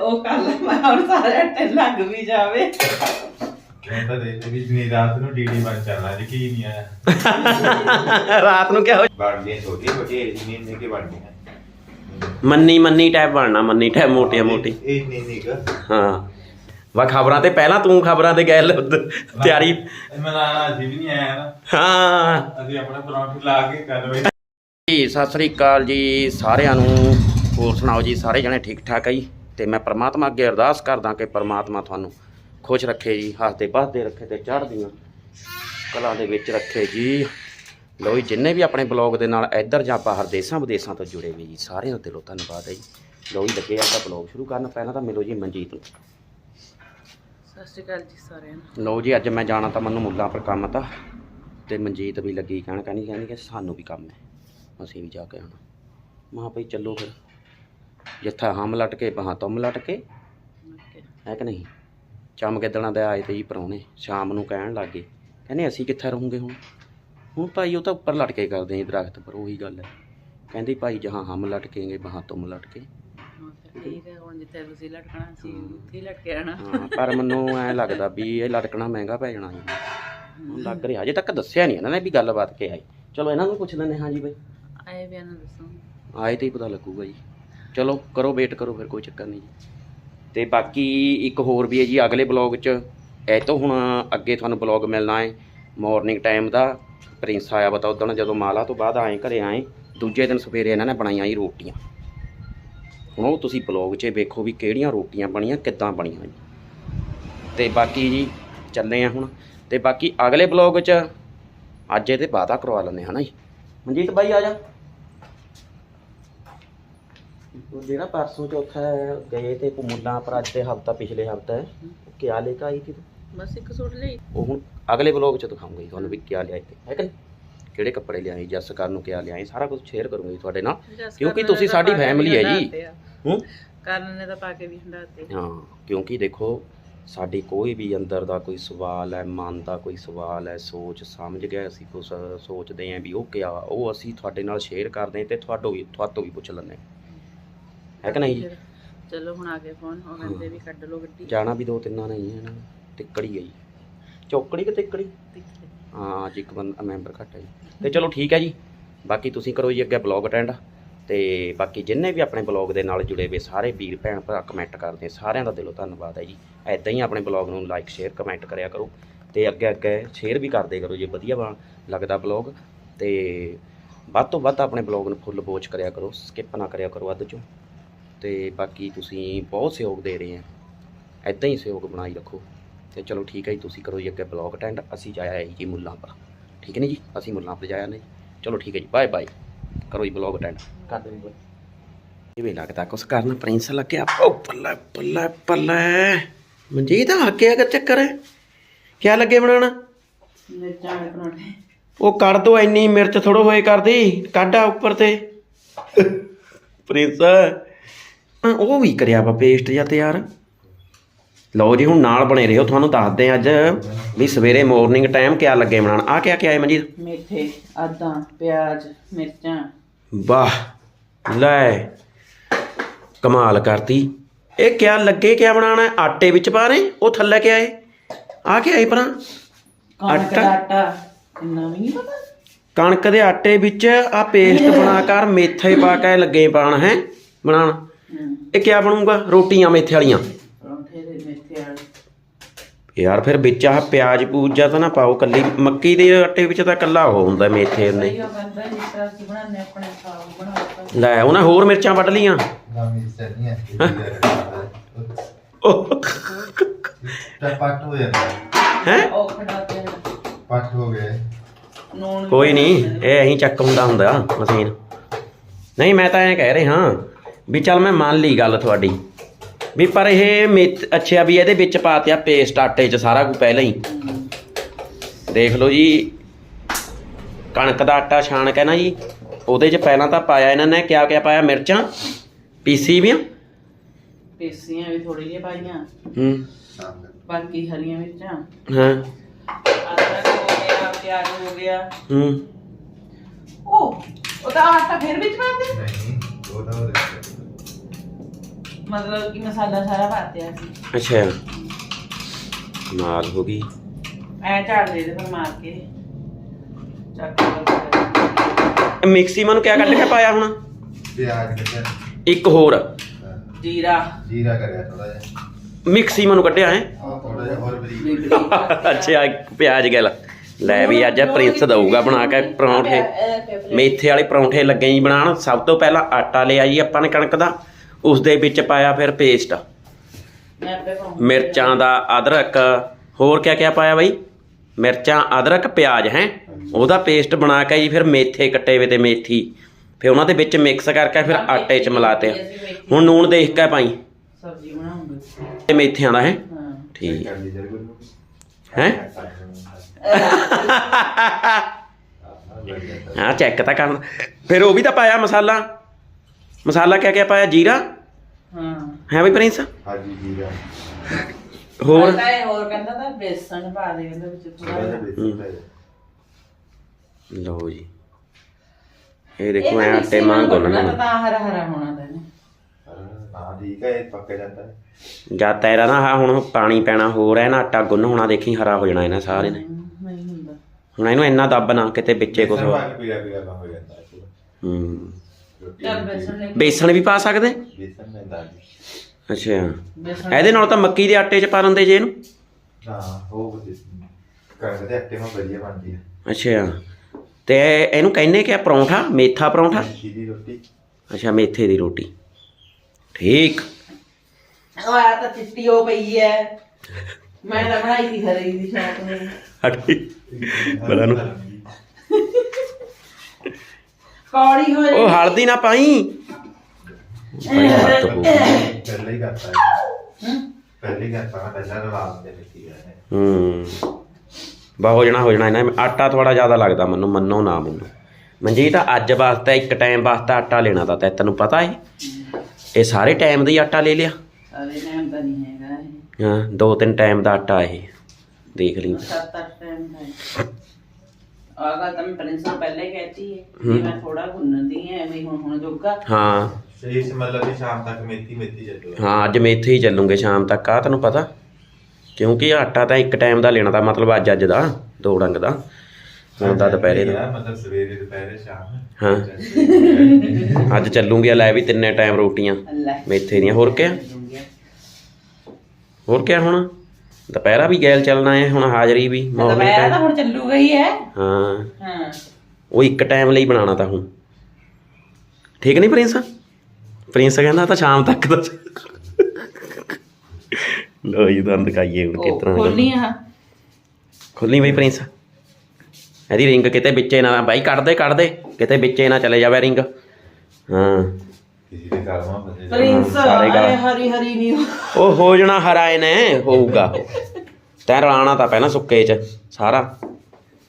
ਉਹ ਕਰ ਲੈ ਮੈਂ ਹੁਣ ਸਾਰੇ ਅੱਟੇ ਲੱਗ ਵੀ ਜਾਵੇ। ਕਹਿੰਦਾ ਦੇ ਵੀ ਜਿੰਨੀ ਰਾਤ ਨੂੰ ਡੀਡੀ ਬਣ ਚੱਲਣਾ ਜੀ ਕੀ ਨਹੀਂ ਆਇਆ ਰਾਤ ਨੂੰ ਕਿਹਾ ਬਣ ਗਏ ਛੋਟੀ ਛੋਟੀ ਜਿੰਨੀ ਨੇ ਕੇ ਬਣ ਗਈਆਂ ਮੰਨੀ ਮੰਨੀ ਟੈਪ ਬਣਨਾ ਮੰਨੀ ਟੈਪ ਮੋਟੀਆਂ ਮੋਟੀ। ਇਹ ਨਹੀਂ ਨਹੀਂ ਗਾ ਹਾਂ। ਵਾ ਖਬਰਾਂ ਤੇ ਪਹਿਲਾਂ ਤੂੰ ਖਬਰਾਂ ਤੇ ਗਏ ਲ- ਤਿਆਰੀ ਮਲਾਣਾ ਜੀ ਵੀ ਨਹੀਂ ਆਇਆ ਨਾ। ਹਾਂ। ਅਸੀਂ ਆਪਣਾ ਪਰੌਂਠੀ ਲਾ ਕੇ ਕਰ ਲਵੇ ਜੀ ਸਤਿ ਸ੍ਰੀ ਅਕਾਲ ਜੀ ਸਾਰਿਆਂ ਨੂੰ। ਹੋਰ ਸੁਣਾਓ ਜੀ ਸਾਰੇ ਜਣੇ ਠੀਕ ਠਾਕ ਹੈ ਜੀ? ਤੇ ਮੈਂ ਪ੍ਰਮਾਤਮਾ ਅੱਗੇ ਅਰਦਾਸ ਕਰਦਾ ਕਿ ਪ੍ਰਮਾਤਮਾ ਤੁਹਾਨੂੰ ਖੁਸ਼ ਰੱਖੇ ਜੀ ਹੱਸਦੇ ਬਸਦੇ ਰੱਖੇ ਤੇ ਚੜ੍ਹਦੀਆਂ ਕਲਾ ਦੇ ਵਿੱਚ ਰੱਖੇ ਜੀ। ਲੋ ਜੀ ਜਿੰਨੇ ਵੀ ਆਪਣੇ ਬਲੌਗ ਦੇ ਨਾਲ ਇੱਧਰ ਜਾਂ ਬਾਹਰ ਦੇਸ਼ਾਂ ਵਿਦੇਸ਼ਾਂ ਤੋਂ ਜੁੜੇ ਵੀ ਜੀ ਸਾਰਿਆਂ ਦਾ ਦਿਲੋਂ ਧੰਨਵਾਦ ਹੈ ਜੀ। ਲੋ ਜੀ ਲੱਗੇ ਆਪਾਂ ਬਲੌਗ ਸ਼ੁਰੂ ਕਰਨ। ਪਹਿਲਾਂ ਤਾਂ ਮਿਲੋ ਜੀ ਮਨਜੀਤ ਨੂੰ। ਸਤਿ ਸ਼੍ਰੀ ਅਕਾਲ ਜੀ ਸਾਰਿਆਂ ਨੂੰ। ਲਓ ਜੀ ਅੱਜ ਮੈਂ ਜਾਣਾ ਤਾਂ ਮੈਨੂੰ ਮੁੱਲਾਂ ਪਰ ਕੰਮ ਤਾਂ ਤੇ ਮਨਜੀਤ ਵੀ ਲੱਗੀ ਕਹਿਣ ਕਹਿੰਦੀ ਕਹਿੰਦੀ ਕਿ ਸਾਨੂੰ ਵੀ ਕੰਮ ਹੈ। ਅਸੀਂ ਵੀ ਜਾ ਕੇ ਆਉਣਾ। ਮਾਂ ਭਈ ਚੱਲੋ ਫਿਰ। ਜਿੱਥਾ ਹਮ ਲਟ ਕੇ ਬਹਾਂ ਤੁਮ ਲਟ ਕੇ। ਓਕੇ ਹੈ ਕਿ ਨਹੀਂ? ਚਮਕੇ ਦਿਨਾਂ ਦੇ ਆਏ ਤੇ ਜੀ ਪਰੌਣੇ ਸ਼ਾਮ ਨੂੰ ਕਹਿਣ ਲੱਗੇ ਕਹਿੰਦੇ ਅਸੀਂ ਕਿੱਥੇ ਰਹੂਗੇ ਹੁਣ? ਹੁਣ ਭਾਈ ਉਹ ਤਾਂ ਉੱਪਰ ਲਟਕੇ ਕਰਦੇ ਆ ਦਰਖਤ ਪਰ ਉਹੀ ਗੱਲ ਹੈ। ਕਹਿੰਦੀ ਭਾਈ ਜਹਾਂ ਹਮ ਲਟਕੇਂਗੇ ਬਹਾਂ ਤੁਮ ਲਟਕੇ ਠੀਕ ਹੈ ਹੁਣ ਜਿੱਥੇ ਤੁਸੀਂ ਲਟਕਣਾ ਸੀ ਉੱਥੇ ਹੀ ਲਟਕੇ ਪਰ ਮੈਨੂੰ ਐ ਲੱਗਦਾ ਵੀ ਇਹ ਲਟਕਣਾ ਮਹਿੰਗਾ ਪੈ ਜਾਣਾ ਜੀ ਹੁਣ ਲੱਗ ਰਿਹਾ। ਅਜੇ ਤੱਕ ਦੱਸਿਆ ਨਹੀਂ ਇਹਨਾਂ ਨੇ ਵੀ ਗੱਲਬਾਤ ਕੀ ਆਈ ਚਲੋ ਇਹਨਾਂ ਨੂੰ ਪੁੱਛ ਲੈਂਦੇ ਹਾਂ ਜੀ ਬਈ। ਆਏ ਵੀ ਇਹਨਾਂ ਦੱਸੋ। ਆਏ ਤੇ ਹੀ ਪਤਾ ਲੱਗੂਗਾ ਜੀ। ਚਲੋ ਕਰੋ ਵੇਟ ਕਰੋ, ਫਿਰ ਕੋਈ ਚੱਕਰ ਨਹੀਂ ਜੀ। ਤੇ ਬਾਕੀ ਇੱਕ ਹੋਰ ਵੀ ਹੈ ਜੀ, ਅਗਲੇ ਬਲੌਗ 'ਚ, ਇਹ ਤੋਂ ਹੁਣ ਅੱਗੇ ਤੁਹਾਨੂੰ ਬਲੌਗ ਮਿਲਣਾ ਹੈ ਮਾਰਨਿੰਗ ਟਾਈਮ ਦਾ। ਪ੍ਰਿੰਸ ਆਇਆ ਬਤਾ ਉਦੋਂ ਜਦੋਂ ਮਾਲਾ ਤੋਂ ਬਾਅਦ ਆਏ, ਘਰੇ ਆਏ, ਦੂਜੇ ਦਿਨ ਸਵੇਰੇ ਇਹਨਾਂ ਨੇ ਬਣਾਈਆਂ ਜੀ ਰੋਟੀਆਂ। ਹੁਣ ਉਹ ਤੁਸੀਂ ਬਲੌਗ 'ਚ ਵੇਖੋ ਵੀ ਕਿਹੜੀਆਂ ਰੋਟੀਆਂ ਬਣੀਆਂ, ਕਿੱਦਾਂ ਬਣੀਆਂ ਜੀ। ਤੇ ਬਾਕੀ ਜੀ, ਚੱਲੇ ਆ ਹੁਣ। ਤੇ ਬਾਕੀ ਅਗਲੇ ਬਲੌਗ 'ਚ, ਅੱਜ ਇਹਦੇ ਵਾਅਦਾ ਕਰਵਾ ਲੈਂਦੇ ਹਾਂ ਨਾ ਜੀ। ਮਨਜੀਤ ਬਾਈ ਆ ਜਾ। ਉਹ ਜਿਹੜਾ ਪਰਸੋਂ ਚੌਥਾ ਗਏ ਤੇ ਮੁੱਲਾਂ ਪਰ ਅੱਜ ਤੇ ਹਫਤਾ ਪਿਛਲੇ ਹਫਤਾ ਹੈ ਉਹ ਕਿਆ ਲੈ ਕੇ ਆਈ ਸੀ ਤੂੰ? ਬਸ ਇੱਕ ਸੂਟ ਲਈ। ਉਹ ਹੁਣ ਅਗਲੇ ਬਲੌਗ ਚ ਦਿਖਾਉਂਗਾ ਤੁਹਾਨੂੰ ਵੀ ਕਿਆ ਲਿਆਏ ਤੇ ਹੈ ਕਿ ਨਹੀਂ? ਕਿਹੜੇ ਕੱਪੜੇ ਲਿਆਏ ਜੱਸ ਕਰਨ ਨੂੰ ਕਿਆ ਲਿਆਏ ਸਾਰਾ ਕੁਝ ਸ਼ੇਅਰ ਕਰੂੰਗਾ ਜੀ ਤੁਹਾਡੇ ਨਾਲ ਕਿਉਂਕਿ ਤੁਸੀਂ ਸਾਡੀ family ਹੈ ਜੀ। ਹੂੰ? ਕਰਨ ਨੇ ਤਾਂ ਪਾ ਕੇ ਵੀ ਹੰਡਾਤੇ ਹਾਂ ਕਿਉਂਕਿ ਦੇਖੋ ਸਾਡੀ ਕੋਈ ਵੀ ਅੰਦਰ ਦਾ ਕੋਈ ਸਵਾਲ ਹੈ ਮਨ ਦਾ ਕੋਈ ਸਵਾਲ ਹੈ ਸੋਚ ਸਮਝ ਗਿਆ ਅਸੀਂ ਕੁਝ ਸੋਚਦੇ ਆਂ ਵੀ ਉਹ ਕਿਆ ਉਹ ਅਸੀਂ ਤੁਹਾਡੇ ਨਾਲ ਸ਼ੇਅਰ ਕਰਦੇ ਹਾਂ ਤੇ ਤੁਹਾਡੋ ਵੀ ਤੁਹਾਤੋਂ ਵੀ ਪੁੱਛ ਲੈਂਦੇ ਹਾਂ। ਹੈ ਕਿ ਨਹੀਂ? ਜੀ ਚਲੋ ਹੁਣ ਆ ਗਏ ਫੋਨ ਉਹ ਕਹਿੰਦੇ ਵੀ ਕੱਢ ਲਓ ਗੱਡੀ। ਜਾਣਾ ਵੀ ਦੋ ਤਿੰਨਾਂ ਨੇ ਹੀ ਹੈ ਨਾ ਤਿੱਕੜੀ ਹੈ ਜੀ। ਚੌਕੜੀ ਕਿ ਦੇਖੀ। ਹਾਂ ਅੱਜ ਇੱਕ ਬੰਦਾ ਮੈਂਬਰ ਘੱਟ ਹੈ ਜੀ। ਤੇ ਚਲੋ ਠੀਕ ਹੈ ਜੀ। ਬਾਕੀ ਤੁਸੀਂ ਕਰੋ ਜੀ ਅੱਗੇ ਬਲੌਗ ਅਟੈਂਡ। ਤੇ ਬਾਕੀ ਜਿੰਨੇ ਵੀ ਆਪਣੇ ਬਲੌਗ ਦੇ ਨਾਲ ਜੁੜੇ ਹੋਏ ਸਾਰੇ ਵੀਰ ਭੈਣ ਭਰਾ ਕਮੈਂਟ ਕਰਦੇ ਸਾਰਿਆਂ ਦਾ ਦਿਲੋਂ ਧੰਨਵਾਦ ਹੈ ਜੀ। ਐਦਾਂ ਹੀ ਆਪਣੇ ਬਲੌਗ ਨੂੰ ਲਾਈਕ ਸ਼ੇਅਰ ਕਮੈਂਟ ਕਰਿਆ ਕਰੋ। ਤੇ ਅੱਗੇ ਅੱਗੇ ਸ਼ੇਅਰ ਵੀ ਕਰਦੇ ਕਰੋ ਜੇ। ਵਧੀਆ ਲੱਗਦਾ ਬਲੌਗ। ਤੇ ਵੱਧ ਤੋਂ ਵੱਧ ਆਪਣੇ ਬਲੌਗ ਨੂੰ ਫੁੱਲ ਵੋਚ ਕਰਿਆ ਕਰੋ। ਸਕਿਪ ਨਾ ਕਰਿਆ ਕਰੋ ਅੱਧ ਚੋਂ। ਤੇ ਬਾਕੀ ਤੁਸੀਂ ਬਹੁਤ ਸਹਿਯੋਗ ਦੇ ਰਹੇ ਆ। ਐਦਾਂ ਹੀ ਸਹਿਯੋਗ ਬਣਾਈ ਰੱਖੋ। ਤੇ ਚਲੋ ਠੀਕ ਹੈ ਜੀ ਤੁਸੀਂ ਕਰੋ ਜੀ ਅੱਗੇ ਬਲੌਗ ਅਟੈਂਡ। ਅਸੀਂ ਜਾਇਆ ਹੈ ਜੀ ਮੁੱਲਾਂ ਪਰ। ਠੀਕ ਹੈ ਨਹੀਂ ਜੀ? ਅਸੀਂ ਮੁੱਲਾਂ ਪਰ ਜਾਇਆ ਨਹੀਂ ਚਲੋ ਠੀਕ ਹੈ ਜੀ ਬਾਏ ਬਾਏ ਕਰੋ ਜੀ ਬਲੌਗ ਅਟੈਂਡ। ਕਰ ਦੇ ਜੀ ਇਹ ਵੀ ਲੱਗਦਾ ਕੁਛ ਕਰਨ ਪ੍ਰਿੰਸ ਲੱਗਿਆ। ਉਹ ਪੱਲੇ ਪੱਲੇ ਪੱਲੇ ਮਨਜੀਤ ਆ ਕੇ ਅਗਰ ਚੱਕਰ ਹੈ? ਕੀ ਲੱਗੇ ਬਣਾਉਣਾ? ਮਿਰਚਾਂ ਵਾਲੇ ਪਰੌਂਠੇ। ਉਹ ਕਰ ਦੋ ਇੰਨੀ ਮਿਰਚ ਥੋੜੋ ਹੋਏ ਕਰਦੀ। ਕੱਢ ਉੱਪਰ ਤੇ। ਪ੍ਰਿੰਸ। ਉਹ ਵੀ ਕਰਿਆ ਵਾ ਪੇਸਟ ਜਾਂ ਤਿਆਰ। ਲਓ ਜੀ ਹੁਣ ਨਾਲ ਬਣੇ ਰਹੋ ਤੁਹਾਨੂੰ ਦੱਸਦੇ ਹਾਂ ਅੱਜ ਵੀ ਸਵੇਰੇ ਮਾਰਨਿੰਗ ਟਾਈਮ ਕਿਆ ਲੱਗੇ ਬਣਾਉਣ। ਆ ਕਿਆ ਕਿਆ ਹੈ ਮਨਜੀਤ? ਮੇਥੇ ਆਦਾਂ ਪਿਆਜ਼ ਮਿਰਚਾਂ। ਵਾਹ ਲੈ ਕਮਾਲ ਕਰਤੀ। ਇਹ ਕਿਆ ਲੱਗੇ ਕਿਆ ਬਣਾਉਣਾ ਹੈ? ਆਟੇ ਵਿੱਚ ਪਾ ਰਹੇ? ਉਹ ਥੱਲੇ ਕਿਆ ਹੈ? ਆ ਕਿਆ ਹੈ ਪਰਾਂ ਕਣਕ ਆਟਾ? ਦਾ ਆਟਾ ਇੰਨਾ ਵੀ ਨਹੀਂ ਪਤਾ? ਕਣਕ ਦੇ ਆਟੇ ਵਿੱਚ ਆ ਪੇਸਟ ਬਣਾ ਕਰ ਮੇਥੇ ਪਾ ਕੇ ਲੱਗੇ ਪਾਣ ਹੈ ਬਣਾਉਣ। ਇਹ ਕਿਆ ਬਣੂਗਾ? ਰੋਟੀਆਂ ਮੇਥੇ ਵਾਲੀਆਂ। ਪਰੌਂਠੇ ਦੇ ਮੇਥੇ ਵਾਲੇ। ਯਾਰ ਫਿਰ ਵਿੱਚ ਆਹ ਪਿਆਜ਼ ਪੂਜਾ ਤਾਂ ਨਾ ਪਾਓ ਕੱਲੀ ਮੱਕੀ ਦੇ ਆਟੇ ਵਿੱਚ ਤਾਂ ਕੱਲਾ ਉਹ ਹੁੰਦਾ ਮੇਥੇ ਨੇ ਸਹੀ ਉਹ ਕਹਿੰਦਾ ਜਿਸ ਤਰ੍ਹਾਂ ਅਸੀਂ ਬਣਾਉਂਦੇ ਆਪਣੇ ਸਾਗ ਬਣਾਉਂਦਾ ਲੈ ਉਹਨਾਂ ਹੋਰ ਮਿਰਚਾਂ ਵੱਢ ਲੀਆਂ ਗਾਮੀ ਸਰਦੀਆਂ ਉਹ ਤਾਂ ਪੱਟ ਹੋ ਜਾਂਦਾ। ਹੈ? ਉਹ ਖੜਾਤੇ ਹਨ ਪੱਟ ਹੋ ਗਏ ਨੂਣ ਵੀ ਕੋਈ ਨਹੀਂ ਇਹ ਅਹੀਂ ਚੱਕ ਹੁੰਦਾ ਹੁੰਦਾ ਮਸ਼ੀਨ। ਨਹੀਂ ਮੈਂ ਤਾਂ ਐਂ ਕਹਿ ਰਿਹਾ। ਵੀ ਚੱਲ ਮੈਂ ਮੰਨ ਲਈ ਗੱਲ ਤੁਹਾਡੀ। ਵੀ ਪਰ ਇਹ ਮੇਥ ਅੱਛਾ ਵੀ ਇਹਦੇ ਵਿੱਚ ਪਾਤਿਆ ਪੇਸਟ ਆਟੇ 'ਚ ਸਾਰਾ ਕੁਝ ਪਹਿਲਾਂ ਹੀ। ਦੇਖ ਲਓ ਜੀ ਕਣਕ ਦਾ ਆਟਾ ਛਾਣ ਕੇ ਨਾ ਜੀ ਉਹਦੇ 'ਚ ਪਹਿਲਾਂ ਤਾਂ ਪਾਇਆ ਇਹਨਾਂ ਨੇ ਕਿਆ ਕਿਆ ਪਾਇਆ ਮਿਰਚਾਂ ਪੀਸੀ ਵੀ ਪੇਸੀਆਂ ਵੀ ਥੋੜੀ ਜਿਹੀਆਂ ਪਾਈਆਂ। ਹੂੰ। ਬਾਕੀ ਹਰੀਆਂ ਮਿਰਚਾਂ। ਹਾਂ। ਅਦਰਕ ਹੋ ਗਿਆ ਪਿਆਜ਼ ਹੋ ਗਿਆ। ਹੂੰ। ਉਹ ਉਹਦਾ ਆਟਾ ਫਿਰ ਵਿੱਚ ਪਾ ਦੇ ਨਹੀਂ। ਉਹ ਮਤਲਬ ਕਿ ਮਸਾਲਾ ਸਾਰਾ ਪਾਤਿਆ ਸੀ। ਅੱਛਾ। ਮਾਲ ਹੋ ਗਈ। ਐ ਝਾੜ ਦੇ ਦੇ ਫਿਰ ਮਾਰ ਕੇ। ਚੱਕ ਕੇ ਮਿਕਸੀ ਮਨੂੰ ਕਿਆ ਕੱਢ ਕੇ ਪਾਇਆ ਹੁਣ? ਪਿਆਜ਼ ਕੱਟਿਆ ਇੱਕ ਹੋਰ। ਜੀਰਾ। ਜੀਰਾ ਕਰਿਆ ਥੋੜਾ ਜਿਹਾ। ਮਿਕਸੀ ਮਨੂੰ ਕੱਢਿਆ ਹੈ। ਥੋੜਾ ਜਿਹਾ ਹੋਰ ਬਰੀਕ। ਅੱਛਾ ਇੱਕ ਪਿਆਜ਼ ਗੱਲ। ਲੈ ਵੀ ਅੱਜ ਪ੍ਰਿੰਸ ਦਊਗਾ ਬਣਾ ਕੇ ਪਰੌਂਠੇ। ਮੇਥੇ ਵਾਲੇ ਪਰੌਂਠੇ ਲੱਗੇ ਜੀ ਬਣਾਉਣ। ਸਭ ਤੋਂ ਪਹਿਲਾਂ ਆਟਾ ਲਿਆ ਜੀ ਆਪਾਂ ਨੇ ਕਣਕ ਦਾ। ਉਸ ਦੇ ਵਿੱਚ ਪਾਇਆ ਫਿਰ ਪੇਸਟ। ਮਿਰਚਾਂ ਦਾ ਅਦਰਕ। ਹੋਰ ਕਿਆ ਕਿਆ ਪਾਇਆ ਬਾਈ? ਮਿਰਚਾਂ ਅਦਰਕ ਪਿਆਜ਼ ਹੈ? ਉਹਦਾ ਪੇਸਟ ਬਣਾ ਕੇ ਜੀ ਫਿਰ ਮੇਥੇ ਕੱਟੇ ਵੇ ਤੇ ਮੇਥੀ। ਫਿਰ ਉਹਨਾਂ ਦੇ ਵਿੱਚ ਮਿਕਸ ਕਰਕੇ ਫਿਰ ਆਟੇ 'ਚ ਮਿਲਾਤੇ ਹੁਣ ਨੂਣ ਦੇਖ ਕੇ ਪਾਈ। ਸਬਜ਼ੀ ਬਣਾਉਂਗੇ। ਮੇਥਿਆਂ ਦਾ ਹੈ? ਹਾਂ। ਠੀਕ। ਜਰੂਰ ਹੈ? ਹਾਂ ਚੈੱਕ ਤਾਂ ਕਰਨਾ। ਫਿਰ ਉਹ ਵੀ ਤਾਂ ਪਾਇਆ ਮਸਾਲਾ। ਮਸਾਲਾ ਕਿਆ ਕਿਆ ਪਾਇਆ? ਜੀਰਾ? ਹਾਂ। ਹੈ ਬਈ ਪ੍ਰਿੰਸ? ਹਾਜੀ ਜੀਰਾ। ਹੋਰ? ਕਹਿੰਦਾ ਇਹ ਹੋਰ ਕਹਿੰਦਾ ਤਾਂ ਬੇਸਣ ਪਾ ਦੇ ਉਹਦੇ ਵਿੱਚ ਥੋੜਾ ਜਾ ਲਓ ਜੀ। ਇਹ ਦੇਖੋ ਐ ਆਟੇ ਮਾਂ ਗੁੰਨਣਾ ਤਾਂ ਤਾਂ ਹਰਾ ਹਰਾ ਹੋਣਾ ਤਾਂ ਹਾਂ ਠੀਕ ਹੈ ਇਹ ਪੱਕ ਜਾਂਦਾ ਹੈ। ਜਦ ਤੇਰਾ ਨਾ ਹੁਣ ਪਾਣੀ ਪੈਣਾ ਹੋਰ ਹੈ ਨਾ ਆਟਾ ਗੁੰਨ ਹੋਣਾ ਦੇਖੀ ਹਰਾ ਹੋ ਜਾਣਾ ਇਹਨਾਂ ਸਾਰੇ ਨੇ। ਹੁਣ ਇਹਨੂੰ ਇੰਨਾ ਦੱਬ ਨਾ ਕਿਤੇ ਵਿੱਚੇ ਕੁਝ ਬੇਸਨ ਪੀਲਾ ਹੋ ਜਾਂਦਾ ਹੈ ਪੂਰਾ। ਹੂੰ। ਰੋਟੀ ਚੱਲ ਬੇਸਣ ਲੈ ਕੇ- ਬੇਸਣ ਵੀ ਪਾ ਸਕਦੇ? ਬੇਸਨ ਅੱਛਾ। ਬੇਸਣ ਇਹਦੇ ਨਾਲ ਤਾਂ ਮੱਕੀ ਦੇ ਆਟੇ 'ਚ ਪਾ ਲੈਂਦੇ ਜੇ ਇਹਨੂੰ? ਹਾਂ ਉਹ ਵਧੀਆ। ਕਣਕ ਦੇ ਆਟੇ ਨਾਲ ਵਧੀਆ ਬਣਦੀ ਹੈ ਅੱਛਾ। ਤੇ ਇਹਨੂੰ ਕਹਿੰਦੇ ਕਿ ਪਰੌਂਠਾ? ਮੇਥਾ ਪਰੌਂਠਾ? ਮੱਕੀ ਦੀ ਰੋਟੀ। ਅੱਛਾ ਮੇਥੇ ਦੀ ਰੋਟੀ। ਠੀਕ। ਉਹ ਆ ਤਾਂ ਚਿੱਟੀ ਹੋ ਪਈ ਐ ਮੈਂ ਤਾਂ ਬਣਾਈ ਸੀ ਹਰੀ ਦੀ ਸ਼ਾਟ ਨੇ ਬੜਾ ਨੂੰ। ਕੌੜੀ ਹੋ ਉਹ ਹਲਦੀ ਨਾ ਪਾਈ। ਪਹਿਲਾਂ ਹੀ ਕਰਤਾ ਹੈ ਪਹਿਲਾਂ ਹੀ ਕਰਤਾ ਨਾ ਪਹਿਲਾਂ ਰਵਾ ਦੇ ਮਿੱਟੀ ਹੈ ਹੂੰ। ਬਾ ਹੋ ਜਾਣਾ ਹੋ ਜਾਣਾ। ਇਹਨਾਂ ਆਟਾ ਥੋੜਾ ਜ਼ਿਆਦਾ ਲੱਗਦਾ ਮੈਨੂੰ ਮੰਨੋ ਨਾ ਮੈਨੂੰ। ਮਨਜੀਤ ਅੱਜ ਵਾਸਤੇ ਇੱਕ ਟਾਈਮ ਵਾਸਤੇ ਆਟਾ ਲੈਣਾ ਤਾਂ ਤੈ ਤੈਨੂੰ ਪਤਾ ਹੈ ਇਹ ਸਾਰੇ ਟਾਈਮ ਦਾ ਹੀ ਆਟਾ ਲੈ ਲਿਆ। ਸਾਰੇ ਟਾਈਮ ਤਾਂ ਨਹੀਂ ਹੈਗਾ ਇਹ। ਹਾਂ ਦੋ ਤਿੰਨ ਟਾਈਮ ਦਾ ਆਟਾ ਇਹ। ਦੇਖ ਲਈ। ਸੱਤ ਅੱਠ ਟਾਈਮ ਦਾ ਹੈ ਆ ਗੱਲ ਤਾਂ ਮੈਂ ਪ੍ਰਿੰਸ ਨੂੰ ਪਹਿਲੇ ਹੀ ਕਹਿਤੀ ਹੈ ਕਿ ਮੈਂ ਥੋੜਾ ਗੁੰਨਦੀ ਐ ਐਵੇਂ ਹੀ ਹੁਣ ਹੁਣ ਜੋਗਾ। ਹਾਂ। ਇਸ ਮਤਲਬ ਕਿ ਸ਼ਾਮ ਤੱਕ ਮੇਥੀ ਮੇਥੀ ਚੱਲੂ ਹਾਂ ਅੱਜ ਮੇਥੇ ਹੀ ਚੱਲੂਗੇ ਸ਼ਾਮ ਤੱਕ। ਆ ਤੈਨੂੰ ਪਤਾ? ਕਿਉਂਕਿ ਆਟਾ ਤਾਂ ਇੱਕ ਟਾਈਮ ਦਾ ਲੈਣਾ ਤਾਂ ਮਤਲਬ ਅੱਜ ਅੱਜ ਦਾ ਦੋ ਡੰਗ ਦਾ। ਹੁਣ ਦਾ ਦੁਪਹਿਰੇ ਦਾ। ਮਤਲਬ ਸਵੇਰੇ ਦੁਪਹਿਰੇ ਸ਼ਾਮ ਹਾਂ। ਅੱਜ ਚੱਲੂਗੇ। ਲੈ ਵੀ ਤਿੰਨੇ ਟਾਈਮ ਰੋਟੀਆਂ। ਮੇਥੇ ਦੀਆਂ। ਹੋਰ ਕਿਆ? ਹੋਰ ਕਿਆ ਹੁਣ? ਦੁਪਹਿਰਾ ਵੀ ਗੈਲ ਚੱਲਣਾ ਹੈ ਹੁਣ ਹਾਜ਼ਰੀ ਵੀ ਮਾਰਨਿੰਗ ਦੁਪਹਿਰ ਤਾਂ ਹੁਣ ਚੱਲੂਗਾ ਹੀ ਹੈ। ਹਾਂ। ਹਾਂ। ਉਹ ਇੱਕ ਟਾਈਮ ਲਈ ਬਣਾਉਣਾ ਤਾਂ ਹੁਣ। ਠੀਕ ਨਹੀਂ ਪ੍ਰਿੰਸ? ਪ੍ਰਿੰਸ ਕਹਿੰਦਾ ਤਾਂ ਸ਼ਾਮ ਤੱਕ ਦਾ। ਲੋ ਇਹ ਦੰਦ ਕਾਈਏ ਹੁਣ ਤਰ੍ਹਾਂ ਖੋਲੀ ਆ। ਖੁੱਲੀ ਬਈ ਪ੍ਰਿੰਸ। ਇਹਦੀ ਰਿੰਗ ਕਿਤੇ ਵਿੱਚੇ ਨਾ ਬਾਈ ਕੱਢ ਦੇ ਕੱਢ ਦੇ। ਕਿਤੇ ਵਿੱਚੇ ਨਾ ਚਲੇ ਜਾਵੇ ਰਿੰਗ ਹਾਂ। ਕਿਸੇ ਦੇ ਕਰਮਾ ਫਸੇ ਜਾ। ਪ੍ਰਿੰਸ ਸਾਰੇ ਗੱਲ- ਅਰੇ ਹਰੀ ਹਰੀ ਨਹੀਂ ਉਹ ਹੋ ਜਾਣਾ ਹਰਾਏ ਨੇ ਹੋਊਗਾ ਤੈਂ ਰਲਾਣਾ ਤਾਂ ਪੈਣਾ ਸੁੱਕੇ ਚ ਸਾਰਾ।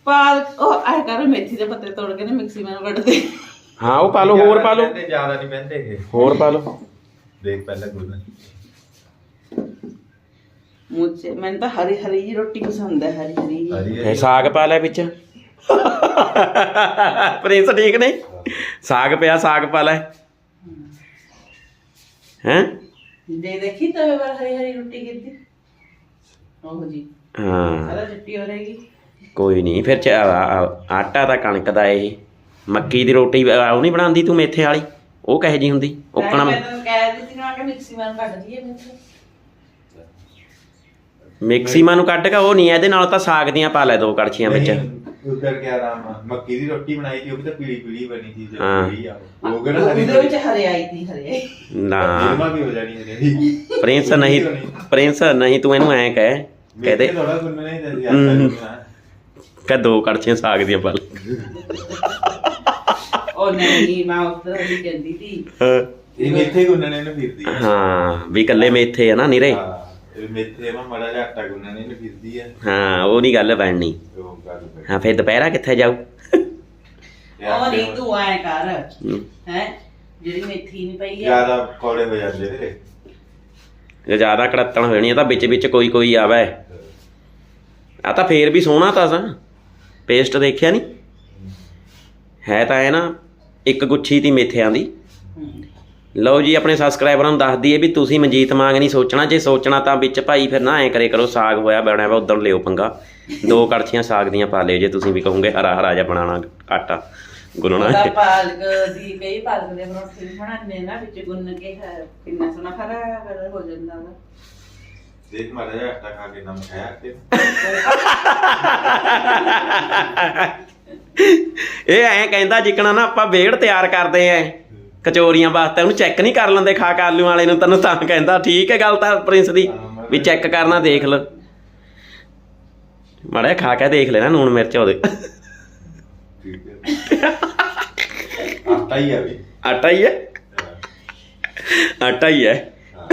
ਪਾਲ ਉਹ ਆ ਕਰ ਮੇਥੀ ਦੇ ਪੱਤੇ ਤੋੜ ਕੇ ਨਾ ਮਿਕਸੀ ਮੈਨੂੰ ਕੱਢ ਦੇ। ਹਾਂ ਉਹ ਪਾ ਲਓ ਹੋਰ ਪਾ ਲਓ। ਜ਼ਿਆਦਾ ਨਹੀਂ ਪੈਂਦੇ ਇਹ। ਹੋਰ ਪਾ ਲਓ। ਦੇਖ ਪਹਿਲਾਂ ਗੁੱਲ ਮੁਝੇ ਮੈਨੂੰ ਤਾਂ ਹਰੀ ਹਰੀ ਜੀ ਰੋਟੀ ਪਸੰਦ ਹੈ ਹਰੀ ਹਰੀ ਜੀ ਹਰੀ ਸਾਗ ਪਾ ਲੈ ਵਿੱਚ। ਪ੍ਰਿੰਸ ਠੀਕ ਨਹੀਂ ਸਾਗ ਪਿਆ ਸਾਗ ਪਾ ਲੈ। ਹੈਂ? ਦੇ ਦੇਖੀ ਤਵੇ ਪਰ ਹਰੀ ਹਰੀ ਰੋਟੀ ਕੀਤੀ। ਉਹ ਜੀ ਹਾਂ। ਸਾਰਾ ਚਿੱਟੀ ਹੋ ਰਹੇਗੀ। ਕੋਈ ਨਹੀਂ ਫਿਰ ਚ- ਆ- ਆ- ਆਟਾ ਤਾਂ ਕਣਕ ਦਾ ਇਹ। ਮੱਕੀ ਦੀ ਰੋਟੀ ਆ, ਉਹ ਨਹੀਂ ਬਣਾਉਂਦੀ ਤੂੰ ਮੇਥੇ ਵਾਲੀ? ਉਹ ਕਹੇ ਜੀ ਹੁੰਦੀ? ਉਕਣਾ ਮੈਂ ਤਾਂ ਕਹਿ ਦਿੱਤੀ ਨਾ ਕਿ ਮਿਕਸੀ ਮੈਨੂੰ ਕੱਢ ਦਈਏ ਮੈਨੂੰ ਮਿਕਸੀਮਾ ਨੂੰ ਕੱਢ ਕੇ ਉਹ ਨਹੀਂ ਇਹਦੇ ਨਾਲ ਤਾਂ ਸਾਗ ਦੀਆਂ ਪਾ ਲੈ ਦੋ ਕੜਛੀਆਂ ਵਿੱਚ। ਉਧਰ ਕਿਆ ਨਾਮ ਆ? ਮੱਕੀ ਦੀ ਰੋਟੀ ਬਣਾਈ ਸੀ ਉਹ ਵੀ ਤਾਂ ਪੀਲੀ ਪੀਲੀ ਬਣੀ ਸੀ ਹਾਂ। ਜਿਹੜੀ ਆ। ਉਹ। ਉਹ ਕਿਹੜਾ ਹਰੀ ਉਹਦੇ ਵਿੱਚ ਹਰਿਆਈ ਦੀ ਹਰਿਆਈ। ਨਾ। ਫਿਲਮਾਂ ਵੀ ਹੋ ਜਾਣੀ ਹੈ ਪ੍ਰਿੰਸ ਨਹੀਂ ਪ੍ਰਿੰਸ ਨਹੀਂ ਤੂੰ ਇਹਨੂੰ ਐਂ ਕਹਿ ਕਹਦੇ ਥੋੜਾ ਗੁੰਨਣਾ ਹੀ ਤਾਂ ਸੀ ਹਮ। ਆਟਾ ਗੁੰਨਣਾ ਕਿ ਦੋ ਕੜਛੀਆਂ ਸਾਗ ਦੀਆਂ ਪਾ ਲੈ ਉਹ ਨਹੀਂ ਮੈਂ ਉਧਰ ਹੀ ਕਹਿੰਦੀ ਸੀ। ਇਹ ਮੇਥੇ ਗੁੰਨਣੇ ਨੂੰ ਫਿਰਦੀ ਆ। ਹਾਂ ਵੀ ਕੱਲੇ ਮੇਥੇ ਆ ਨਾ ਨਿਰੇ। ਹਾਂ। ਮੇਥੇ ਮਾ ਮੜਾ ਜਿਹਾ ਆਟਾ ਗੁੰਨਣੇ ਨੂੰ ਫਿਰਦੀ ਆ। ਹਾਂ ਉਹ ਨਹੀਂ ਗੱਲ ਬਣਨੀ। ਉਹ ਗੱਲ ਪਈ। ਹਾਂ ਫਿਰ ਦੁਪਹਿਰਾ ਕਿੱਥੇ ਜਾਊ? ਉਹ ਨਹੀਂ ਤੂੰ ਐ ਕਰ। ਹਮ, ਹੈ ਜਿਹੜੀ ਮੇਥੀ ਨਹੀਂ ਪਈ ਹੈ ਜ਼ਿਆਦਾ ਕੌੜੇ ਹੋ ਜਾਂਦੇ ਵੀਰੇ। ਜੇ ਜ਼ਿਆਦਾ ਕੜੱਤਣ ਹੋ ਜਾਣੀ ਆ ਤਾਂ ਵਿੱਚ ਵਿੱਚ ਕੋਈ ਕੋਈ ਆਵੇ। ਆ ਤਾਂ ਫੇਰ ਵੀ ਸੋਹਣਾ ਤਾਂ ਸਾਂ। ਪੇਸਟ ਦੇਖਿਆ ਨਹੀਂ? ਹੈ। ਤਾਂ ਐ ਨਾ ਇੱਕ ਗੁੱਛੀ ਤੀ ਮੇਥਿਆਂ ਦੀ। ਹਮ। ਲਓ ਜੀ ਆਪਣੇ ਸਬਸਕ੍ਰਾਈਬਰਾਂ ਨੂੰ ਦੱਸ ਦਈਏ ਵੀ ਤੁਸੀਂ ਮਨਜੀਤ ਮਾਂਗ ਨਹੀਂ ਸੋਚਣਾ। ਜੇ ਸੋਚਣਾ ਤਾਂ ਵਿੱਚ ਭਾਈ ਫਿਰ ਨਾ ਐ ਕਰੇ ਕਰੋ ਸਾਗ ਹੋਇਆ ਬਣਿਆ ਵਾ ਉਦੋਂ ਲਿਓ ਪੰਗਾ। ਦੋ ਕੜਛੀਆਂ ਸਾਗ ਦੀਆਂ ਪਾ ਲਿਓ ਜੇ ਤੁਸੀਂ ਵੀ ਕਹੋਗੇ ਹਰਾ ਹਰਾ ਜਿਹਾ ਬਣਾਉਣਾ ਆਟਾ ਗੁੰਨਣਾ। ਉਹਦਾ ਪਾਲਕ ਦੀ ਕਈ ਪਾਲਕ ਦੇ ਪਰੌਂਠੇ ਵੀ ਬਣਾਉਂਦੇ ਨਾ ਵਿੱਚ ਗੁੰਨ ਕੇ ਖਾ- ਕਿੰਨਾ ਸੋਹਣਾ ਖਰਾ ਖਰਾ ਹੋ ਜਾਂਦਾ ਉਹਦਾ ਦੇਖ ਮਾੜਾ ਜਿਹਾ ਆਟਾ ਖਾ ਕੇ ਨਮਕ ਹੈ ਤੇ ਇਹ ਐਂ ਕਹਿੰਦਾ ਜਿੱਕਣਾ ਨਾ ਆਪਾਂ ਵੇੜ ਤਿਆਰ ਕਰਦੇ ਐ। ਕਚੋਰੀਆਂ ਵਾਸਤੇ ਉਹਨੂੰ ਚੈੱਕ ਨਹੀਂ ਕਰ ਲੈਂਦੇ ਖਾ ਕੇ ਆਲੂ ਵਾਲੇ ਨੂੰ ਤੈਨੂੰ ਤਾਂ ਕਹਿੰਦਾ ਠੀਕ ਹੈ ਗੱਲ ਤਾਂ ਪ੍ਰਿੰਸ ਦੀ ਵੀ ਚੈੱਕ ਕਰਨਾ ਦੇਖ ਲ। ਮੜਾ ਖਾ ਕੇ ਦੇਖ ਲੈਣਾ ਨੂਣ ਮਿਰਚ ਉਹਦੇ। ਠੀਕ ਹੈ। ਆਟਾ ਹੀ ਆ ਵੀ। ਆਟਾ ਹੀ ਹੈ? ਆਟਾ ਹੀ ਹੈ। ਹਾਂ।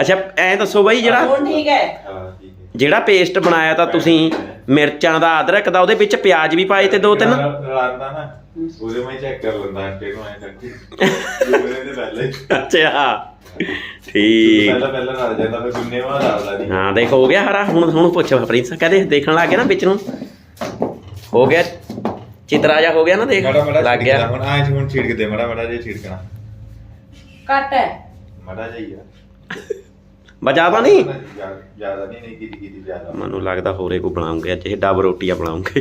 ਅੱਛਾ ਐਂ ਦੱਸੋ ਬਾਈ ਜਿਹੜਾ ਹੁਣ ਠੀਕ ਹੈ। ਹਾਂ ਠੀਕ ਹੈ। ਜਿਹੜਾ ਪੇਸਟ ਬਣਾਇਆ ਤਾਂ ਤੁਸੀਂ ਮਿਰਚਾਂ ਦਾ ਅਦਰਕ ਦਾ ਉਹਦੇ ਵਿੱਚ ਪਿਆਜ਼ ਵੀ ਪਾਏ ਤੇ ਦੋ ਤਿੰਨ? ਰਾਤਾ ਨਾ। ਉਹਦੇ ਮੈਂ ਚੈੱਕ ਕਰ ਲੈਂਦਾ ਆਟੇ ਨੂੰ ਐ ਕਰਕੇ ਉਹਦੇ ਦੇ ਪਹਿਲੇ ਅੱਛਾ ਠੀਕ ਪਹਿਲਾਂ ਪਹਿਲਾਂ ਨਾਲ ਜਾਂਦਾ ਫਿਰ ਗੁੰਨੇ ਵਾਲਾ ਰਲਦਾ ਨਹੀਂ ਹਾਂ ਦੇਖ ਹੋ ਗਿਆ ਹਰਾ ਹੁਣ ਹੁਣ ਪੁੱਛ ਪ੍ਰਿੰਸ ਕਹਦੇ ਦੇਖਣ ਲੱਗ ਗਿਆ ਨਾ ਵਿੱਚ ਨੂੰ ਹੋ ਗਿਆ ਚਿਤਰਾ ਜਾ ਹੋ ਗਿਆ ਨਾ ਦੇਖ ਮੜਾ ਮੜਾ ਲੱਗ ਗਿਆ ਹੁਣ ਆਏ ਹੁਣ ਛਿੜਕਦੇ ਮੜਾ ਮੜਾ ਜੇ ਛਿੜਕਣਾ ਘੱਟ ਹੈ ਮੜਾ ਜਾਈਆ ਬਜਾਦਾ ਨਹੀਂ ਜ਼ਿਆਦਾ ਨਹੀਂ ਨਹੀਂ ਕੀਤੀ ਕੀਤੀ ਜ਼ਿਆਦਾ ਮੈਨੂੰ ਲੱਗਦਾ ਹੋਰੇ ਕੋ ਬਣਾਉਂਗੇ ਅੱਜ ਇਹ ਡਬ ਰੋਟੀਆਂ ਬਣਾਉਂਗੇ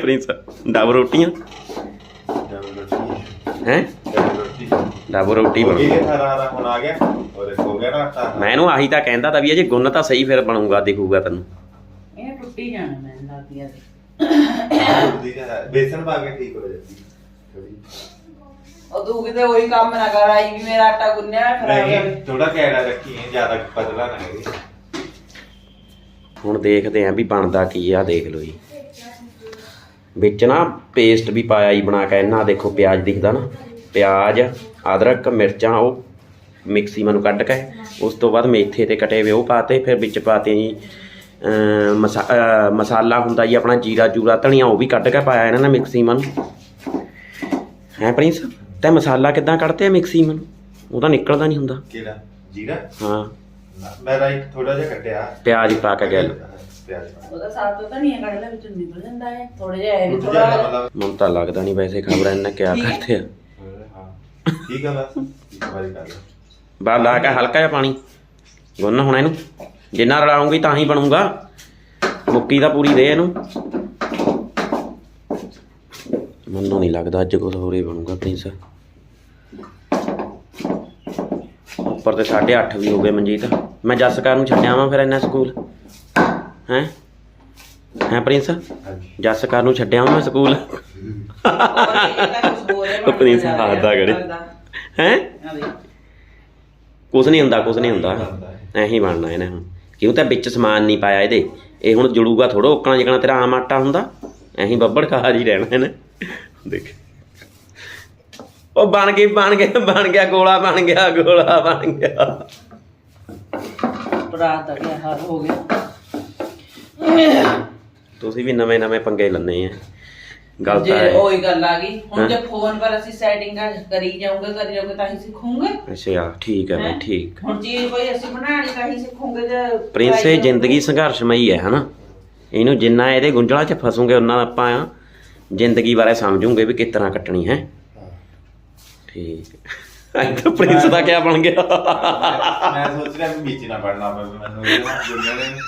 ਪ੍ਰਿੰਸ ਡਬ ਰੋਟੀਆਂ ਹੈ? ਡਬ ਰੋਟੀ। ਹੋ ਬਣੂ ਹੁਣ ਆ ਗਿਆ। ਔਰ ਹੋ ਗਿਆ ਨਾ ਆਟਾ ਮੈਂ ਇਹਨੂੰ ਆਹੀ ਤਾਂ ਕਹਿੰਦਾ ਤਾਂ ਵੀ ਅਜੇ ਗੁੰਨ ਤਾਂ ਸਹੀ ਫਿਰ ਬਣੂਗਾ ਦਿਖੂਗਾ ਤੈਨੂੰ। ਇਹ ਟੁੱਟੀ ਜਾਣਾ ਮੈਨੂੰ ਲੱਗਦੀ ਹੈ ਦੀ ਤਾਂ ਬੇਸਨ ਪਾ ਕੇ ਠੀਕ ਹੋ ਜਾਂਦੀ ਉਹ ਤੂੰ ਕਿਤੇ ਉਹੀ ਕੰਮ ਨਾ ਕਰ ਆਈ ਵੀ ਮੇਰਾ ਆਟਾ ਗੁੰਨਿਆ ਖਰਾਬ ਨਹੀਂ ਹੋਵੇ ਥੋੜਾ ਕੈੜਾ ਰੱਖੀ ਹੈ ਜ਼ਿਆਦਾ ਪਤਲਾ ਨਾ ਕਰੀ। ਹੁਣ ਦੇਖਦੇ ਆਂ ਵੀ ਬਣਦਾ ਕੀ ਆ ਦੇਖ ਲਓ ਜੀ। ਵਿੱਚ ਨਾ ਪੇਸਟ ਵੀ ਪਾਇਆ ਹੀ ਬਣਾ ਕੇ ਇਹਨਾਂ ਦੇਖੋ ਪਿਆਜ਼ ਦਿਖਦਾ ਨਾ ਪਿਆਜ਼ ਅਦਰਕ ਮਿਰਚਾਂ ਉਹ ਮਿਕਸੀ ਮੈਨੂੰ ਕੱਢ ਕੇ ਉਸ ਤੋਂ ਬਾਅਦ ਮੇਥੇ ਤੇ ਕਟੇ ਹੋਏ ਉਹ ਪਾਤੇ ਫਿਰ ਵਿੱਚ ਪਾਤੇ ਜੀ ਮਸਾਲਾ ਹੁੰਦਾ ਜੀ ਆਪਣਾ ਜੀਰਾ ਜੂਰਾ ਧਨੀਆ ਉਹ ਵੀ ਕੱਢ ਕੇ ਪਾਇਆ ਇਹਨਾਂ ਨੇ ਮਿਕਸੀ ਮਨ। ਹੈ ਪ੍ਰਿੰਸ ਤੇ ਮਸਾਲਾ ਕਿੱਦਾਂ ਕੱਢਦੇ ਆ ਮਿਕਸੀ ਮਨ? ਉਹ ਤਾਂ ਨਿਕਲਦਾ ਨਹੀਂ ਹੁੰਦਾ। ਕਿਹੜਾ? ਜੀਰਾ? ਹਾਂ। ਮੈਂ ਰਾਈਟ ਥੋੜਾ ਜਿਹਾ ਕੱਟਿਆ। ਪਿਆਜ਼ ਪਾ ਕੇ ਗੈਲ। ਪਿਆਜ਼ ਪਾ ਉਹਦਾ ਸਾਥ ਤੋਂ ਤਾਂ ਨਹੀਂ ਕੱਢ ਲੈ ਵਿੱਚੋਂ ਨਿਕਲ ਜਾਂਦਾ ਹੈ ਥੋੜੇ ਜਿਹਾ ਇਹ ਵੀ ਕੇ। ਜ਼ਿਆਦਾ ਥੋੜਾ ਮਤਲਬ। ਮੈਨੂੰ ਤਾਂ ਲੱਗਦਾ ਨਹੀਂ ਵੈਸੇ ਖਬਰ ਇਹਨਾਂ ਕਿਆ। ਕਰਦੇ ਆ। ਹਾਂ। ਠੀਕ ਆ ਬਸ ਇੱਕ ਵਾਰੀ ਕਰ ਲਓ ਬਾਹਰ ਲਾ ਕੇ ਹਲਕਾ ਜਿਹਾ ਪਾਣੀ। ਗੁੰਨ ਹੁਣ ਇਹਨੂੰ। ਜਿੰਨਾ ਰਲਾਉਂਗੀ ਤਾਂ ਹੀ ਬਣੂਗਾ। ਮੁੱਕੀ ਦਾ ਪੂਰੀ ਦੇ ਇਹਨੂੰ। ਮੈਨੂੰ ਨਹੀਂ ਲੱਗਦਾ ਅੱਜ ਕੁਝ ਹੋਰ ਹੀ ਬਣੂਗਾ ਪ੍ਰਿੰਸ ਉੱਪਰ ਤੇ 8:30 ਵੀ ਹੋ ਗਏ ਮਨਜੀਤ। ਮੈਂ ਜਸਕਾਰ ਨੂੰ ਛੱਡਿਆ ਵਾਂ ਫਿਰ ਇਹਨਾਂ ਸਕੂਲ। ਹੈ? ਹੈ ਪ੍ਰਿੰਸ? ਹਾਂਜੀ। ਜਸਕਾਰ ਨੂੰ ਛੱਡਿਆ ਮੈਂ ਸਕੂਲ। ਉਹ ਪ੍ਰਿੰਸ ਹੱਸਦਾ ਕਰੇ। ਹੈ? ਕੁਝ ਨਹੀਂ ਹੁੰਦਾ ਕੁਝ ਨਹੀਂ ਹੁੰਦਾ। ਐਂ ਹੀ ਬਣਨਾ ਇਹਨੇ ਹੁਣ। ਕਿਉਂ ਤਾਂ ਵਿੱਚ ਸਮਾਨ ਨਹੀਂ ਪਾਇਆ ਇਹਦੇ? ਇਹ ਹੁਣ ਜੁੜੂਗਾ ਥੋੜਾ ਓਕਣਾ ਜਿਕਣਾ ਤੇਰਾ ਆਮ ਆਟਾ ਹੁੰਦਾ। ਐਂ ਹੀ ਬੱਬੜ ਖਾ ਜੀ ਰਹਿਣਾ ਇਹਨੇ। ਦੇਖ। ਉਹ ਬਣ ਗਈ ਬਣ ਗਿਆ ਬਣ ਗਿਆ ਗੋਲਾ ਬਣ ਗਿਆ ਗੋਲਾ ਬਣ ਗਿਆ। ਰਾਤ ਤੱਕ ਇਹ ਹਾਲ ਹੋ ਗਿਆ। ਤੁਸੀਂ ਵੀ ਨਵੇਂ ਨਵੇਂ ਪੰਗੇ ਲੰਨੇ ਆ। ਗੱਲ ਜੇ ਤਾਂ ਹੈ। ਉਹੀ ਗੱਲ ਆ ਗਈ। ਹੁਣ? ਜੇ ਫੋਨ ਪਰ ਅਸੀਂ ਸੈਟਿੰਗ ਕਰੀ ਜਾਊਂਗੇ ਕਰੀ ਜਾਊਂਗੇ ਤਾਂ ਹੀ ਸਿੱਖੂਗੇ। ਅੱਛਾ ਠੀਕ ਹੈ ਹੈਂ? ਬਈ ਠੀਕ। ਹੁਣ ਚੀਜ਼ ਕੋਈ ਅਸੀਂ ਬਣਾਣੀ ਤਾਂ ਹੀ ਸਿੱਖੂਗੇ ਜੇ ਪ੍ਰਿੰਸ ਇਹ ਜ਼ਿੰਦਗੀ ਸੰਘਰਸ਼ਮਈ ਹੈ ਹਨਾ? ਇਹਨੂੰ ਜਿੰਨਾ ਇਹਦੇ ਗੁੰਝਲਾਂ 'ਚ ਫਸੂਗੇ ਉਹਨਾਂ ਆਪਾਂ ਜ਼ਿੰਦਗੀ ਬਾਰੇ ਸਮਝੂਗੇ ਵੀ ਕਿਸ ਤਰ੍ਹਾਂ ਕੱਟਣੀ ਹੈ। ਠੀਕ। ਤਾਂ ਪ੍ਰਿੰਸ ਦਾ ਕਿਆ ਬਣ ਗਿਆ? ਮੈਂ ਸੋਚ ਰਿਹਾ ਵੀ ਵਿੱਚ ਨਾ ਪੜਨਾ ਪਵੇ ਮੈਨੂੰ ਇਹ ਨਾ ਦੁਨੀਆ ਨੇ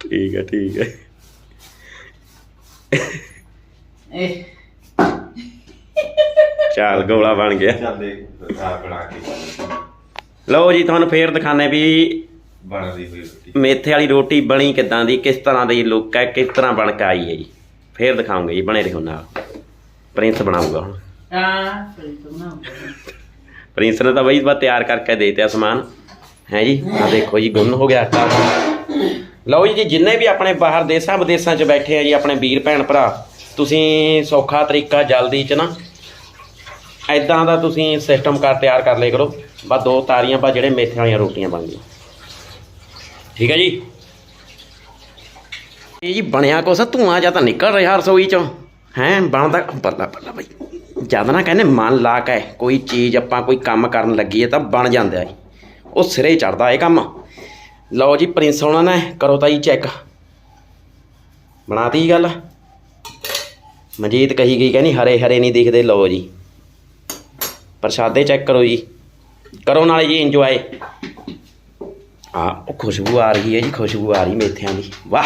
ਠੀਕ ਹੈ ਠੀਕ ਹੈ ਇਹ ਚਾਲ ਗੋਲਾ ਬਣ ਗਿਆ। ਚੱਲ ਦੇਖ ਆ ਬਣਾ ਕੇ। ਲਓ ਜੀ ਤੁਹਾਨੂੰ ਫੇਰ ਦਿਖਾਣੇ ਵੀ ਬਣਦੀ ਹੋਈ ਰੋਟੀ। ਮੇਥੇ ਵਾਲੀ ਰੋਟੀ ਬਣੀ ਕਿਦਾਂ ਦੀ ਕਿਸ ਤਰ੍ਹਾਂ ਦੀ ਲੁੱਕ ਹੈ ਕਿਸ ਤਰ੍ਹਾਂ ਬਣ ਕੇ ਆਈ ਹੈ ਜੀ। ਫੇਰ ਦਿਖਾਉਂਗੇ ਜੀ ਬਣੇ ਰਹੋ ਨਾਲ। ਪ੍ਰਿੰਸ ਬਣਾਊਗਾ ਹੁਣ। ਹਾਂ ਤੂੰ ਨਾ ਪ੍ਰਿੰਸ ਨੇ ਤਾਂ ਬਈ ਬਸ ਤਿਆਰ ਕਰਕੇ ਦੇ ਦਿੱਤਾ ਸਮਾਨ। ਹੈ ਜੀ? ਆ ਦੇਖੋ ਜੀ, ਗੁੰਨ ਹੋ ਗਿਆ ਆਟਾ ਲਓ ਜੀ, ਜਿੰਨੇ ਵੀ ਆਪਣੇ ਬਾਹਰ ਦੇਸ਼ਾਂ ਵਿਦੇਸ਼ਾਂ 'ਚ ਬੈਠੇ ਆ ਜੀ, ਆਪਣੇ ਵੀਰ ਭੈਣ ਭਰਾ, ਤੁਸੀਂ ਸੌਖਾ ਤਰੀਕਾ ਜਲਦੀ 'ਚ ਨਾ ਐਦਾਂ ਦਾ ਤੁਸੀਂ ਸਿਸਟਮ ਕਰ ਤਿਆਰ ਕਰ ਲਿਆ ਕਰੋ। ਬਸ ਦੋ ਤਾਰੀਆਂ ਬਾ ਜਿਹੜੇ ਮੇਥੇ ਵਾਲੀਆਂ ਰੋਟੀਆਂ ਬਣ ਗਈਆਂ। ਠੀਕ ਹੈ ਜੀ? ਇਹ ਜੀ ਬਣਿਆ ਕੁਛ? ਧੂਆਂ ਜਾਂ ਤਾਂ ਨਿਕਲ ਰਿਹਾ ਰਸੋਈ ਚੋਂ। ਹੈ? ਬਣਦਾ ਬੱਲਾ ਬੱਲਾ ਬਈ। ਜਦ ਨਾ ਕਹਿੰਦੇ ਮਨ ਲਾ ਕੇ ਕੋਈ ਚੀਜ਼ ਆਪਾਂ ਕੋਈ ਕੰਮ ਕਰਨ ਲੱਗੀਏ ਤਾਂ ਬਣ ਜਾਂਦਾ ਹੈ। ਉਹ ਸਿਰੇ ਚੜਦਾ ਇਹ ਕੰਮ। ਲਓ ਜੀ ਪ੍ਰਿੰਸ ਹੋਣਾ ਨੇ, ਕਰੋ ਤਾਂ ਜੀ ਚੈੱਕ ਬਣਾਤੀ ਗੱਲ। ਮਨਜੀਤ ਕਹੀ ਗਈ, ਕਹਿੰਦੀ ਹਰੇ ਹਰੇ ਨਹੀਂ ਦਿਖਦੇ, ਲਓ ਜੀ। ਪ੍ਰਸ਼ਾਦੇ ਚੈੱਕ ਕਰੋ ਜੀ। ਕਰੋ ਨਾਲੇ ਜੀ ਇੰਜੋਏ ਆ ਉਹ ਖੁਸ਼ਬੂ ਆ ਰਹੀ ਹੈ ਜੀ, ਖੁਸ਼ਬੂ ਆ ਰਹੀ ਮੇਥਿਆਂ ਦੀ। ਵਾਹ,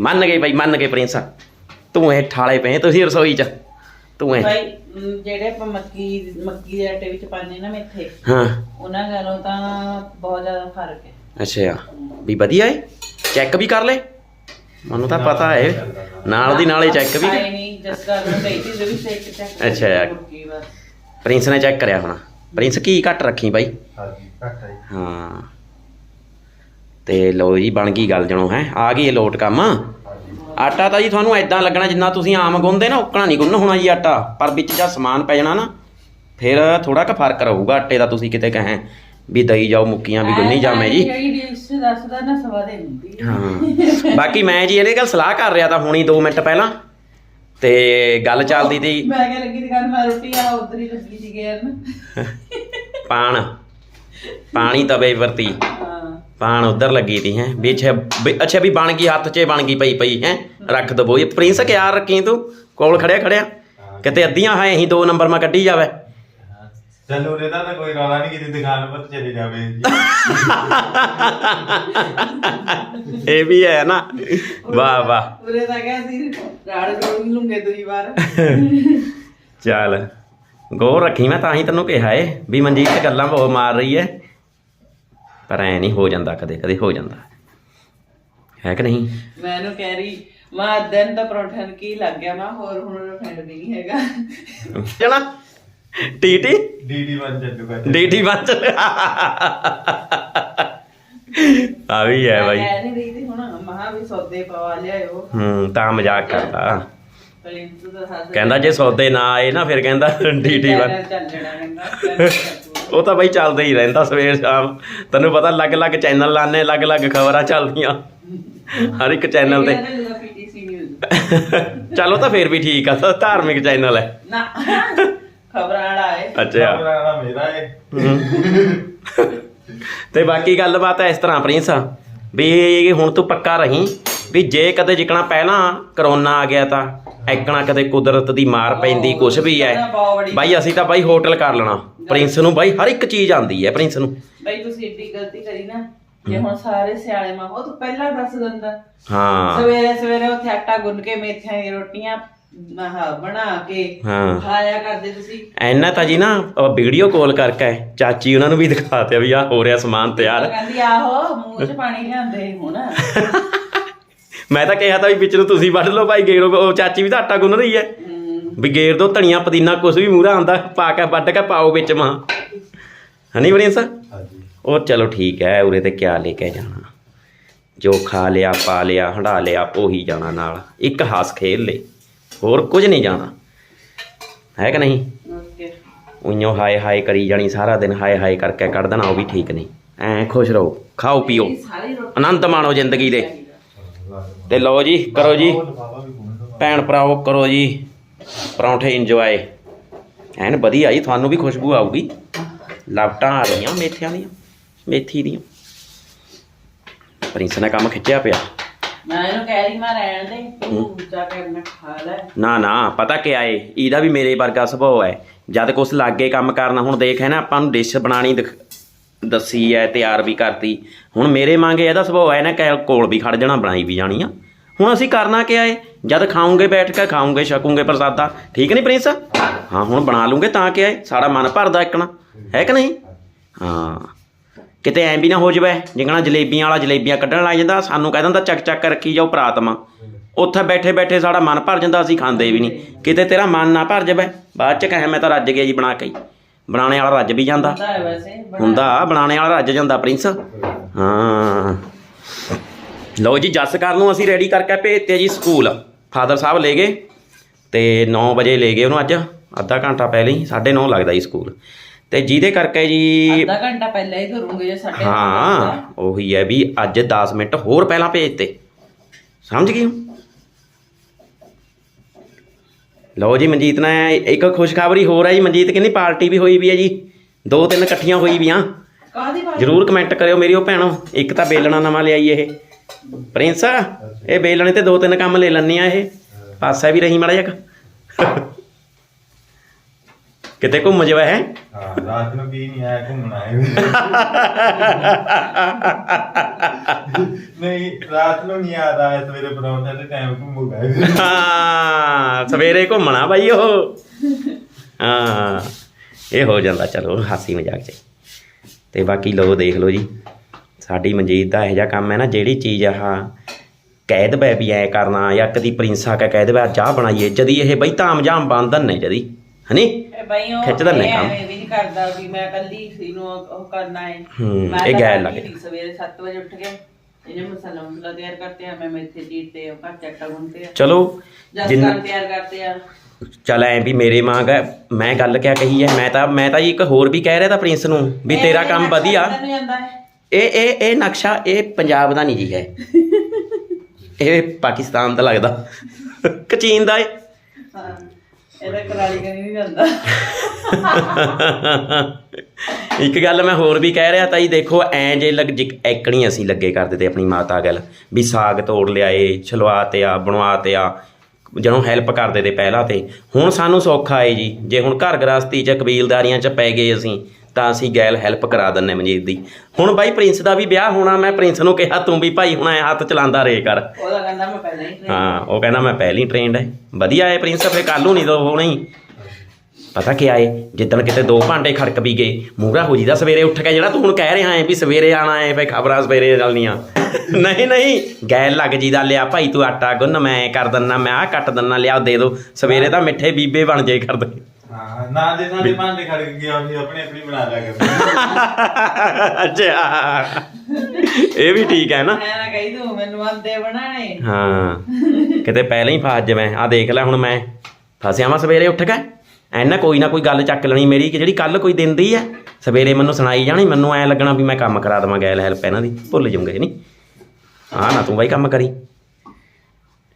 ਮੰਨ ਗਏ ਬਾਈ, ਮੰਨ ਗਏ ਪ੍ਰਿੰਸ। ਤੂੰ ਇਹ ਠਾਲੇ ਪਏ, ਤੁਸੀਂ ਰਸੋਈ 'ਚ। ਤੂੰ ਇਹ। ਅਮ, ਜਿਹੜੇ ਆਪਾਂ ਮੱਕੀ ਮੱਕੀ ਦੇ ਆਟੇ ਵਿੱਚ ਪਾਉਂਦੇ ਨਾ ਮੇਥੇ ਹਾਂ। ਉਹਨਾਂ ਨਾਲੋਂ ਤਾਂ ਬਹੁਤ ਜ਼ਿਆਦਾ ਫ਼ਰਕ ਹੈ। ਅੱਛਾ ਵੀ ਵਧੀਆ ਏ? ਚੈੱਕ ਵੀ ਕਰ ਲੈ। ਮੈਨੂੰ ਤਾਂ ਪਤਾ ਹੈ ਨਾਲ ਦੀ ਨਾਲੇ ਚੈੱਕ ਵੀ ਆਏ ਨਹੀਂ ਜਸ ਕਰ ਨੂੰ ਕਹੀ ਸੀ ਵੀ ਸੇਕ ਚੈੱਕ ਅੱਛਾ ਯਾਰ। ਬਸ ਪ੍ਰਿੰਸ ਨੇ ਚੈੱਕ ਕਰਿਆ ਹੋਣਾ। ਪ੍ਰਿੰਸ ਕੀ ਘੱਟ ਰੱਖੀ ਬਾਈ? ਹਾਂਜੀ ਘੱਟ ਹੈ ਹਾਂ। ਤੇ ਲਓ ਜੀ ਬਣ ਗਈ ਗੱਲ ਜਣੋ ਹੈ। ਆ ਗਈ ਇਹ ਲੋਟ ਕੰਮ। ਆਟਾ ਤਾਂ ਜੀ ਤੁਹਾਨੂੰ ਐਦਾਂ ਲੱਗਣਾ ਜਿੰਨਾ ਤੁਸੀਂ ਆਮ ਗੁੰਨਦੇ ਨਾ ਉਕਣਾ ਨਹੀਂ ਗੁੰਨ ਹੋਣਾ ਜੀ ਆਟਾ। ਪਰ ਵਿੱਚ ਜਾਂ ਸਮਾਨ ਪੈ ਜਾਣਾ ਨਾ ਫਿਰ ਥੋੜਾ ਕੁ ਫ਼ਰਕ ਰਹੂਗਾ ਆਟੇ ਦਾ ਤੁਸੀਂ ਕਿਤੇ ਕਹੇ ਵੀ ਦਈ ਜਾਓ ਮੁੱਕੀਆਂ ਵੀ ਗੁੰਨੀ ਜਾਵੇਂ ਜੀ। ਜਿਹੜੀ ਡਿਸ਼ ਦੱਸਦਾ ਨਾ ਸਵਾਦੇ ਹੁੰਦੀ ਹੈ। ਬਾਕੀ ਮੈਂ ਜੀ ਇਹਦੇ ਗੱਲ ਸਲਾਹ ਕਰ ਰਿਹਾ ਤਾਂ ਹੁਣੀ 2 ਮਿੰਟ ਪਹਿਲਾਂ ਤੇ ਗੱਲ ਚੱਲਦੀ ਤੀ। ਮੈਂ ਕਿਹਾ ਲੱਗੀ ਦੁਕਾਨ ਮੈਂ ਰੋਟੀ ਆ ਉਧਰ ਹੀ ਲੱਗੀ ਸੀ ਗੈਰ ਪਾਣ ਪਾਣੀ। ਤਵੇ ਵਰਤੀ। ਹਾਂ। ਪਾਣ ਉਧਰ ਲੱਗੀ ਤੀ ਹੈ। ਵੀ ਅੱਛਾ ਵੀ- ਅੱਛਾ ਵੀ ਬਣ ਗਈ ਹੱਥ 'ਚ ਬਣ ਗਈ ਪਈ ਪਈ ਹੈ। ਰੱਖ ਦਬੋ ਇਹ ਪ੍ਰਿੰਸ ਕਿਆ ਰੱਖੀ ਤੂੰ? ਕੋਲ ਖੜਿਆ ਖੜਿਆ। ਕਿਤੇ ਅੱਧੀਆਂ ਹੈ ਅਸੀਂ ਦੋ ਨੰਬਰ ਮੈਂ ਕੱਢੀ ਜਾਵੇ। ਚਲੋ ਉਹਦਾ ਤਾਂ ਕੋਈ ਰੌਲਾ ਨਹੀਂ ਕਿਤੇ ਦੁਕਾਨ ਪਰ ਚਲੇ ਜਾਵੇ। ਇਹ ਵੀ ਹੈ ਨਾ। ਵਾਹ ਵਾਹ। ਉਰੇ ਤਾਂ ਗਿਆ ਸੀ ਰਾੜ ਰੋੜ ਲੂੰਗੇ ਦੂਜੀ ਵਾਰ। ਚੱਲ। ਗੌਰ ਰੱਖੀ ਮੈਂ ਤਾਂ ਹੀ ਤੈਨੂੰ ਕਿਹਾ ਏ ਵੀ ਮਨਜੀਤ ਗੱਲਾਂ ਬਹੁਤ ਮਾਰ ਰਹੀ ਹੈ ਪਰ ਐ ਨਹੀਂ ਹੋ ਜਾਂਦਾ ਕਦੇ ਕਦੇ ਹੋ ਜਾਂਦਾ। ਹੈ ਕਿ ਨਹੀਂ? ਮੈਂ ਇਹਨੂੰ ਕਹਿ ਰਹੀ ਮਾਂ ਦਿਨ ਦਾ ਪਰੌਂਠਾ ਨੂੰ ਕੀ ਲੱਗ ਗਿਆ? ਮੈਂ ਹੋਰ ਹੁਣ ਫੈਂਡ ਨਹੀਂ ਹੈਗਾ। ਜਣਾ ਟੀਟੀ? ਡੀਡੀ ਬਣ ਚੱਲੂਗਾ ਡੀਟੀ ਬੰਦ ਆ ਵੀ ਹੈ ਮੈਂ ਬਾਈ। ਕਹਿ ਨਹੀਂ ਰਹੀ ਸੀ ਹੁਣ ਮਹਾ ਵੀ ਸੌਦੇ ਪਵਾ ਲਿਆਇਓ। ਹੂੰ ਤਾਂ ਮਜ਼ਾਕ ਕਰਦਾ। ਤਾਂ ਕਹਿੰਦਾ ਜੇ ਸੌਦੇ ਨਾ ਆਏ ਨਾ ਫਿਰ ਕਹਿੰਦਾ ਡੀਟੀ ਕਹਿੰਦਾ ਉਹ ਤਾਂ ਬਾਈ ਚੱਲਦਾ ਹੀ ਰਹਿੰਦਾ ਸਵੇਰ ਸ਼ਾਮ। ਤੈਨੂੰ ਪਤਾ ਅਲੱਗ-ਅਲੱਗ ਚੈਨਲ ਲਾਣੇ ਅਲੱਗ-ਅਲੱਗ ਖਬਰਾਂ ਚੱਲਦੀਆਂ। ਹਰ ਇੱਕ ਚੈਨਲ ਤੇ। ਚਲੋ ਤਾਂ ਫਿਰ ਵੀ ਠੀਕ ਆ ਤਾਂ ਧਾਰਮਿਕ ਚੈਨਲ ਹੈ। ਨਾ ਖਬਰਾਂ ਵਾਲਾ ਹੈ। ਅੱਛਾ। ਮੇਰਾ ਮੇਰਾ ਹੈ। ਤੇ ਬਾਕੀ ਗੱਲਬਾਤ ਹੈ ਇਸ ਤਰ੍ਹਾਂ ਪ੍ਰਿੰਸ। ਵੀ ਹੁਣ ਤੂੰ ਪੱਕਾ ਰਹੀਂ ਵੀ ਜੇ ਕਦੇ ਜਿਕਣਾ ਪਹਿਲਾਂ ਕਰੋਨਾ ਆ ਗਿਆ ਤਾਂ। ਐਕਣਾ ਕਦੇ ਕੁਦਰਤ ਦੀ ਮਾਰ ਪੈਂਦੀ ਕੁਛ ਵੀ ਹੈ ਬਾਈ ਅਸੀਂ ਤਾਂ ਬਾਈ ਹੋਟਲ ਕਰ ਲੈਣਾ। ਪ੍ਰਿੰਸ ਨੂੰ ਬਾਈ ਹਰ ਇੱਕ ਚੀਜ਼ ਆਂਦੀ ਹੈ ਪ੍ਰਿੰਸ ਨੂੰ। ਬਈ ਤੁਸੀਂ ਏਡੀ ਗਲਤੀ ਕਰੀ ਨਾ ਜੇ ਹੁਣ ਸਾਰੇ ਸਿਆਲੇ ਮਾਂ ਉਹ ਤੂੰ ਪਹਿਲਾਂ ਦੱਸ ਦਿੰਦਾ। ਹਾਂ। ਸਵੇਰੇ ਸਵੇਰੇ ਉੱਥੇ ਆਟਾ ਗੁੰਨ ਕੇ ਮੇਥਿਆਂ ਦੀਆਂ ਰੋਟੀਆਂ ਬਣਾ ਕੇ ਖਾਇਆ ਕਰਦੇ ਤੁਸੀਂ। ਐਨਾ ਤਾਂ ਜੀ ਨਾ ਵੀਡੀਓ ਕਾਲ ਕਰਕੇ ਚਾਚੀ ਉਹਨਾਂ ਨੂੰ ਵੀ ਦਿਖਾਤੇ ਵੀ ਆ ਹੋ ਰਿਹਾ ਸਮਾਨ ਤਿਆਰ। ਕਹਿੰਦੀ ਆਹੋ ਮੂੰਹ 'ਚ ਪਾਣੀ ਲਿਆਂਦੇ ਹੁਣ। ਮੈਂ ਤਾਂ ਕਿਹਾ ਤਾਂ ਵੀ ਵਿੱਚ ਨੂੰ ਤੁਸੀਂ ਵੱਢ ਲਓ ਭਾਈ ਗੇਰੋ ਉਹ ਚਾਚੀ ਵੀ ਤਾਂ ਆਟਾ ਗੁੰਨ ਰਹੀ ਹੈ। ਵੀ ਗੇਰ ਦੋ ਧਨੀਆ ਪੁਦੀਨਾ ਕੁਛ ਵੀ ਮੂਹਰਾ ਆਂਦਾ ਪਾ ਕੇ ਵੱਢ ਕੇ ਪਾਓ ਵਿੱਚ ਮਾਂ। ਹਨੀ ਪ੍ਰਿੰਸ ਹਾਂਜੀ। ਉਹ ਚਲੋ ਠੀਕ ਹੈ ਉਰੇ ਤੇ ਕਿਆ ਲੈ ਕੇ ਜਾਣਾ। ਜੋ ਖਾ ਲਿਆ ਪਾ ਲਿਆ ਹੰਡਾ ਲਿਆ ਉਹੀ ਜਾਣਾ ਨਾਲ। ਇੱਕ ਹੱਸ ਖੇਲ ਲੈ ਹੋਰ ਕੁਝ ਨਹੀਂ ਜਾਣਾ। ਹੈ ਕਿ ਨਹੀਂ? ਉਈਓ ਹਾਏ ਹਾਏ ਕਰੀ ਜਾਣੀ ਸਾਰਾ ਦਿਨ ਹਾਏ ਹਾਏ ਕਰਕੇ ਕੱਢ ਦੇਣਾ ਉਹ ਵੀ ਠੀਕ ਨਹੀਂ। ਐ ਖੁਸ਼ ਰਹੋ ਖਾਓ ਪੀਓ। ਸਾਰੀ ਆਨੰਦ ਮਾਣੋ ਜ਼ਿੰਦਗੀ ਦੇ। ਤੇ ਲਓ ਜੀ ਕਰੋ ਜੀ। ਭੈਣ ਭਰਾਓ ਕਰੋ ਜੀ। ਪਰੌਂਠੇ ਇੰਜੋਏ ਐਨ ਵਧੀਆ ਜੀ ਤੁਹਾਨੂੰ ਵੀ ਖੁਸ਼ਬੂ ਆਊਗੀ। ਲਪਟਾਂ ਆ ਰਹੀਆਂ ਮੇਥਿਆਂ ਦੀਆਂ ਮੇਥੀ ਦੀਆਂ। ਪ੍ਰਿੰਸ ਨੇ ਕੰਮ ਖਿੱਚਿਆ ਪਿਆ। ਮੈਂ ਇਹਨੂੰ ਕਹਿ ਰਹੀ ਮੈਂ ਰਹਿਣ ਦੇ ਤੂੰ ਜਾ ਕੇ ਆਪਣਾ ਖਾ ਲੈ। ਨਾ ਨਾ ਪਤਾ ਕੀ ਆਏ ਇਹਦਾ ਵੀ ਮੇਰੇ ਵਰਗਾ ਸੁਭਾਅ ਹੈ। ਜਦ ਕੁਛ ਲਾਗੇ ਕੰਮ ਕਰਨਾ ਹੁਣ ਦੇਖ ਹੈ ਨਾ ਆਪਾਂ ਨੂੰ ਡਿਸ਼ ਬਣਾਣੀ ਦੱਸੀ ਹੈ ਤਿਆਰ ਵੀ ਕਰਤੀ। ਹੁਣ ਮੇਰੇ ਮੰਗੇ ਇਹਦਾ ਸੁਭਾਅ ਹੈ ਨਾ ਕਿ ਕੋਲ ਵੀ ਖੜ ਜਾਣਾ, ਬਣਾਈ ਵੀ ਜਾਣੀ ਆ। ਹੁਣ ਅਸੀਂ ਕਰਨਾ ਕੀ ਏ? ਜਦ ਖਾਉਂਗੇ ਬੈਠ ਕੇ ਖਾਉਂਗੇ ਛਕੂਗੇ ਪ੍ਰਸਾਦਾ। ਠੀਕ ਨਹੀਂ ਪ੍ਰਿੰਸ? ਹਾਂ, ਹੁਣ ਬਣਾ ਲੂੰਗੇ ਤਾਂ ਕਿਆ ਏ? ਸਾਡਾ ਮਨ ਭਰਦਾ ਇੱਕਣਾ ਹੈ ਕਿ ਨਹੀਂ? ਹਾਂ। ਕਿਤੇ ਐਂ ਵੀ ਨਾ ਹੋ ਜਾਵੇ, ਜਿੰਗਣਾ ਜਲੇਬੀਆਂ ਵਾਲਾ ਜਲੇਬੀਆਂ ਕੱਢਣ ਲੱਗ ਜਾਂਦਾ, ਸਾਨੂੰ ਕਹਿ ਦਿੰਦਾ, ਚੱਕ ਚੱਕ ਰੱਖੀ ਜਾਓ ਪ੍ਰਾਤਮਾ। ਉੱਥੇ ਬੈਠੇ ਬੈਠੇ ਸਾਡਾ ਮਨ ਭਰ ਜਾਂਦਾ, ਅਸੀਂ ਖਾਂਦੇ ਵੀ ਨਹੀਂ ਕਿਤੇ ਤੇਰਾ ਮਨ ਨਾ ਭਰ ਜਾਵੇ, ਬਾਅਦ ਚ ਕਹੇ, ਮੈਂ ਤਾਂ ਰੱਜ ਗਿਆ ਜੀ ਬਣਾ ਕੇ। ਹੀ। ਬਣਾਉਣੇ ਵਾਲਾ ਰੱਜ ਵੀ ਜਾਂਦਾ। ਹੁੰਦਾ ਹੈ ਵੈਸੇ ਬੜਾ- ਹੁੰਦਾ ਬਣਾਉਣੇ ਵਾਲਾ ਰੱਜ ਜਾਂਦਾ ਪ੍ਰਿੰਸ। ਹਾਂ। ਲਓ ਜੀ ਜੱਸ ਕਰ ਨੂੰ ਅਸੀਂ ਰੈਡੀ ਕਰਕੇ ਭੇਜਤੇ ਜੀ ਸਕੂਲ। ਫਾਦਰ ਸਾਹਿਬ ਲੈ ਗਏ ਤੇ 9 ਵਜੇ ਲੈ ਗਏ ਉਹਨੂੰ ਅੱਜ। ਅੱਧਾ ਘੰਟਾ ਪਹਿਲਾਂ ਹੀ 9:30 ਲੱਗਦਾ ਜੀ ਸਕੂਲ। ਤੇ ਜਿਹਦੇ ਕਰਕੇ ਜੀ ਅੱਧਾ ਘੰਟਾ ਪਹਿਲਾਂ ਹੀ ਕਰੂੰਗੇ ਜੇ ਸਾਡੇ ਹਾਂ ਉਹੀ ਹੈ ਵੀ ਅੱਜ 10 ਮਿੰਟ ਹੋਰ ਪਹਿਲਾਂ ਭੇਜਤੇ। ਸਮਝ ਗਏ ਹੋ? ਲਓ ਜੀ ਮਨਜੀਤ ਨੇ ਇੱਕ ਖੁਸ਼ਖਬਰੀ ਹੋਰ ਹੈ ਜੀ। ਮਨਜੀਤ ਕਹਿੰਦੀ ਪਾਰਟੀ ਵੀ ਹੋਈ ਵੀ ਹੈ ਜੀ। ਦੋ ਤਿੰਨ ਇਕੱਠੀਆਂ ਹੋਈ ਵੀਆਂ। ਕਾਦੀ ਬਾਤ ਜਰੂਰ ਕਮੈਂਟ ਕਰਿਓ ਮੇਰੀ ਉਹ ਭੈਣੋ। ਇੱਕ ਤਾਂ ਬੇਲਣਾ ਨਵਾਂ ਲਿਆਈ ਇਹ। ਪ੍ਰਿੰਸ ਇਹ ਬੇਲਣੇ ਤੇ ਦੋ ਤਿੰਨ ਕੰਮ ਲੈ ਲੈਣੀ ਆ ਇਹ। ਪਾਸਾ ਵੀ ਰਹੀ ਮੜਾ ਜਾ ਕਿਤੇ ਘੁੰਮ ਜਾਵੇ ਹੈ? ਹਾਂ ਰਾਤ ਨੂੰ ਕੀ ਨਹੀਂ ਆਇਆ ਘੁੰਮਣਾ ਹੈ ਨਹੀਂ ਰਾਤ ਨੂੰ ਨਹੀਂ ਆਦਾ ਹੈ ਸਵੇਰੇ ਪਰੌਂਠੇ ਦੇ ਟਾਈਮ ਘੁੰਮੂਗਾ ਹਾਂ ਸਵੇਰੇ ਘੁੰਮਣਾ ਬਾਈ ਉਹ। ਹਾਂ ਇਹ ਹੋ ਜਾਂਦਾ ਚਲੋ ਹਾਸੀ ਮਜ਼ਾਕ ਚ। ਤੇ ਬਾਕੀ ਲੋ ਦੇਖ ਲਓ ਜੀ। ਸਾਡੀ ਮਨਜੀਤ ਦਾ ਇਹੋ ਜਿਹਾ ਕੰਮ ਹੈ ਨਾ ਜਿਹੜੀ ਚੀਜ਼ ਆਹ ਕਹਿ ਦਵੇ ਵੀ ਐ ਕਰਨਾ ਜਾਂ ਕਦੀ ਪ੍ਰਿੰਸਾ ਕਾ ਕਹਿ ਦਵੇ ਚਾਹ ਬਣਾਈਏ ਜਦੀ ਇਹ ਬਈ ਤਾਮ ਜਾਮ ਬੰਦਨ ਨੇ ਜਦੀ ਹਨੀ? ਬਈ ਉਹ ਖਿੱਚਦਾ ਨਹੀਂ ਕੰਮ। ਐਵੇਂ ਵੀ ਨਹੀਂ ਕਰਦਾ ਵੀ ਮੈਂ ਕੱਲੀ ਸੀ ਨੂੰ ਉਹ ਉਹ ਕਰਨਾ ਹੈ ਹੂੰ, ਮੈਂ ਇਹ ਤਾਂ ਗੈਰ ਲੱਗੇ। ਸੀ, ਸਵੇਰੇ 7 ਵਜੇ ਉੱਠ ਕੇ ਇਹਨੇ ਮਸਾਲਾ ਮਸਲਾ ਤਿਆਰ ਕਰਤੇ ਆ ਮੈਂ ਮੇਥੇ ਚੀਰਤੇ ਆ ਘਰ ਚੱਟਾ ਗੁੰਨਤੇ ਆ ਚਲੋ ਜਿੰਨਾ ਤਿਆਰ ਕਰਤੇ ਆ ਚੱਲ ਐ ਵੀ ਮੇਰੇ ਮਾਂਗ ਹੈ ਮੈਂ ਗੱਲ ਕਿਆ ਕਹੀ ਹੈ ਮੈਂ ਤਾਂ ਮੈਂ ਤਾਂ ਜੀ ਇੱਕ ਹੋਰ ਵੀ ਕਹਿ ਰਿਹਾ ਤਾਂ ਪ੍ਰਿੰਸ ਨੂੰ ਵੀ ਇਹ ਤੇਰਾ ਕੰਮ ਵਧੀਆ। ਚੱਲਦਾ ਨੂੰ ਜਾਂਦਾ ਹੈ ਇਹ ਇਹ ਇਹ ਨਕਸ਼ਾ ਇਹ ਪੰਜਾਬ ਦਾ ਨਹੀਂ ਜੀ ਹੈ। ਇਹ ਪਾਕਿਸਤਾਨ ਦਾ ਲੱਗਦਾ। ਕਿ ਚੀਨ ਦਾ ਏ। ਹਾਂ। ਇਹਦਾ ਕਰਾਲੀ ਕਰੀ ਨਹੀਂ ਜਾਂਦਾ। ਇੱਕ ਗੱਲ ਮੈਂ ਹੋਰ ਵੀ ਕਹਿ ਰਿਹਾ ਤਾਂ ਜੀ ਦੇਖੋ, ਐ ਜੇ ਲੱਗ, ਜਿ- ਐਕਣੀ ਅਸੀਂ ਲੱਗੇ ਕਰਦੇ ਤੇ ਆਪਣੀ ਮਾਤਾ ਗੱਲ, ਵੀ ਸਾਗ ਤੋੜ ਲਿਆਏ, ਛਲਵਾ ਤੇ ਆ ਬਣਵਾ ਤੇ ਆ ਜਦੋਂ ਹੈਲਪ ਕਰਦੇ ਤੇ ਪਹਿਲਾਂ ਤੇ। ਹੁਣ ਸਾਨੂੰ ਸੌਖਾ ਏ ਜੀ। ਜੇ ਹੁਣ ਘਰ ਗ੍ਰਸਤੀ ਚ ਕਬੀਲਦਾਰੀਆਂ ਚ ਪੈ ਗਏ ਅਸੀਂ ਤਾਂ ਅਸੀਂ ਗੈਲ ਹੈਲਪ ਕਰਾ ਦਿੰਨੇ ਮਨਜੀਤ ਦੀ। ਹੁਣ ਬਾਈ ਪ੍ਰਿੰਸ ਦਾ ਵੀ ਵਿਆਹ ਹੋਣਾ ਮੈਂ ਪ੍ਰਿੰਸ ਨੂੰ ਕਿਹਾ ਤੂੰ ਵੀ ਭਾਈ ਹੁਣ ਐ ਹੱਥ ਚਲਾਉਂਦਾ ਰਹੇ ਕਰ। ਉਹਦਾ ਕਹਿੰਦਾ ਮੈਂ ਪਹਿਲਾਂ ਹੀ ਹਾਂ ਉਹ ਕਹਿੰਦਾ ਮੈਂ ਪਹਿਲੀ ਟ੍ਰੇਨਡ ਹੈ ਵਧੀਆ ਹੈ ਪ੍ਰਿੰਸ ਫੇ ਕੱਲ ਨਹੀਂ ਦੋ ਹੋਣਾ ਹੀ ਪਤਾ ਕੀ ਆਏ ਜਿੱਦਣ ਕਿਤੇ ਦੋ ਭਾਂਡੇ ਖੜਕ ਵੀ ਗਏ ਮੂਹਰਾ ਹੋ ਜੀਦਾ ਸਵੇਰੇ ਉੱਠ ਕੇ ਜਿਹੜਾ ਤੂੰ ਹੁਣ ਕਹਿ ਰਿਹਾ ਹੈ ਵੀ ਸਵੇਰੇ ਆਣਾ ਹੈ ਫੇ ਖਬਰਾਂ ਸਵੇਰੇ ਚੱਲਣੀਆਂ। ਨਹੀਂ ਨਹੀਂ ਗੈਲ ਲੱਗ ਜੀਦਾ ਲਿਆ ਭਾਈ ਤੂੰ ਆਟਾ ਗੁੰਨ ਮੈਂ ਕਰ ਦਿੰਨਾ ਮੈਂ ਆਹ ਕੱਟ ਦਿੰਨਾ ਲਿਆ ਦੇ ਦੋ। ਸਵੇਰੇ ਤਾਂ ਮਿੱਠੇ ਬੀਬੇ ਬਣ ਜਾਏ ਕਰਦੇ ਨਾ ਦੇ ਨਾ ਦੇ ਭਾਂਡੇ ਖੜ ਗਿਆ ਆਪਣੀ ਆਪਣੀ ਬਣਾ ਲਿਆ ਕਰ ਅੱਛਾ। ਇਹ ਵੀ ਠੀਕ ਹੈ ਨਾ। ਮੈਂ ਨਾ ਕਹੀ ਤੂੰ ਮੈਨੂੰ ਆਂਦੇ ਬਣਾਣੇ ਹਾਂ। ਕਿਤੇ ਪਹਿਲਾਂ ਹੀ ਫਸ ਜਾਵੇਂ। ਆ ਦੇਖ ਲੈ ਹੁਣ ਮੈਂ। ਫਸਿਆ ਵਾਂ ਸਵੇਰੇ ਉੱਠ ਕੇ। ਐਨਾ ਕੋਈ ਨਾ ਕੋਈ ਗੱਲ ਚੱਕ ਲੈਣੀ ਮੇਰੀ ਕਿ ਜਿਹੜੀ ਕੱਲ ਕੋਈ ਦਿੰਦੀ ਐ ਸਵੇਰੇ ਮੈਨੂੰ ਸੁਣਾਈ ਜਾਣੀ ਮੈਨੂੰ ਐ ਲੱਗਣਾ ਵੀ ਮੈਂ ਕੰਮ ਕਰਾ ਦੇਵਾਂ ਗੈਲ ਹੈਲਪ ਇਹਨਾਂ ਦੀ। ਭੁੱਲ ਜੂੰਗੇ ਨਹੀਂ। ਹਾਂ ਨਾ ਤੂੰ ਬਾਈ ਕੰਮ ਕਰੀ।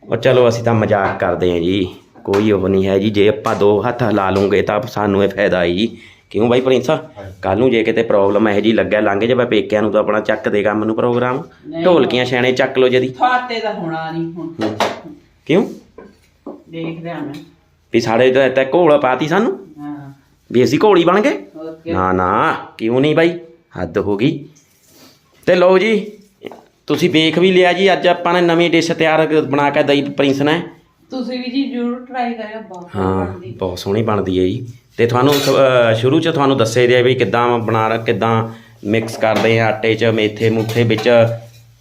ਉਹ ਚਲੋ ਅਸੀਂ ਤਾਂ ਮਜ਼ਾਕ ਕਰਦੇ ਆਂ ਜੀ। ਕੋਈ ਉਹ ਨਹੀਂ ਹੈ ਜੀ ਜੇ ਆਪਾਂ ਦੋ ਹੱਥ ਲਾ ਲੂੰਗੇ ਤਾਂ ਸਾਨੂੰ ਇਹ ਫਾਇਦਾ ਹੈ ਜੀ। ਕਿਉਂ ਬਾਈ ਪ੍ਰਿੰਸਾ? ਕੱਲ ਨੂੰ ਜੇ ਕਿਤੇ ਪ੍ਰੋਬਲਮ ਇਹੋ ਜੀ ਲੱਗਿਆ ਲੰਘ ਜਾਵੇ ਪੇਕਿਆਂ ਨੂੰ ਤਾਂ ਆਪਣਾ ਚੱਕ ਦੇ ਕੰਮ ਨੂੰ ਪ੍ਰੋਗਰਾਮ ਨਹੀਂ। ਢੋਲਕੀਆਂ ਛੈਣੇ ਚੱਕ ਲੋ ਜਦੀ ਥਾਤੇ ਦਾ ਹੋਣਾ ਨਹੀਂ ਹੁਣ। ਕਿਉਂ? ਦੇਖ ਰਿਹਾ ਮੈਂ। ਵੀ ਸਾਡੇ ਤਾਂ ਇੱਥੇ ਘੋਲ ਪਾਤੀ ਸਾਨੂੰ। ਹਾਂ। ਵੀ ਅਸੀਂ ਘੋੜੀ ਬਣ ਗਏ। ਨਾ ਨਾ ਕਿਉਂ ਨਹੀਂ ਬਾਈ? ਹੱਦ ਹੋ ਗਈ। ਤੇ ਲਓ ਜੀ ਤੁਸੀਂ ਵੇਖ ਵੀ ਲਿਆ ਜੀ ਅੱਜ ਆਪਾਂ ਨੇ ਨਵੀਂ ਡਿਸ਼ ਤਿਆਰ ਕ- ਬਣਾ ਕੇ ਦਈ ਪ੍ਰਿੰਸ ਨੇ। ਤੁਸੀਂ ਵੀ ਜੀ ਜ਼ਰੂਰ ਟਰਾਈ ਕਰਿਓ ਬਹੁਤ ਹਾਂ ਬਣਦੀ ਬਹੁਤ ਸੋਹਣੀ ਬਣਦੀ ਹੈ ਜੀ। ਤੇ ਤੁਹਾਨੂੰ ਅਹ ਸ਼ੁਰੂ ਚ ਤੁਹਾਨੂੰ ਦੱਸੇ ਦਿਆ ਵੀ ਕਿੱਦਾਂ ਬਣਾ ਕਿੱਦਾਂ ਮਿਕਸ ਕਰਦੇ ਆ ਆਟੇ ਚ ਮੇਥੇ ਮੂਥੇ ਵਿੱਚ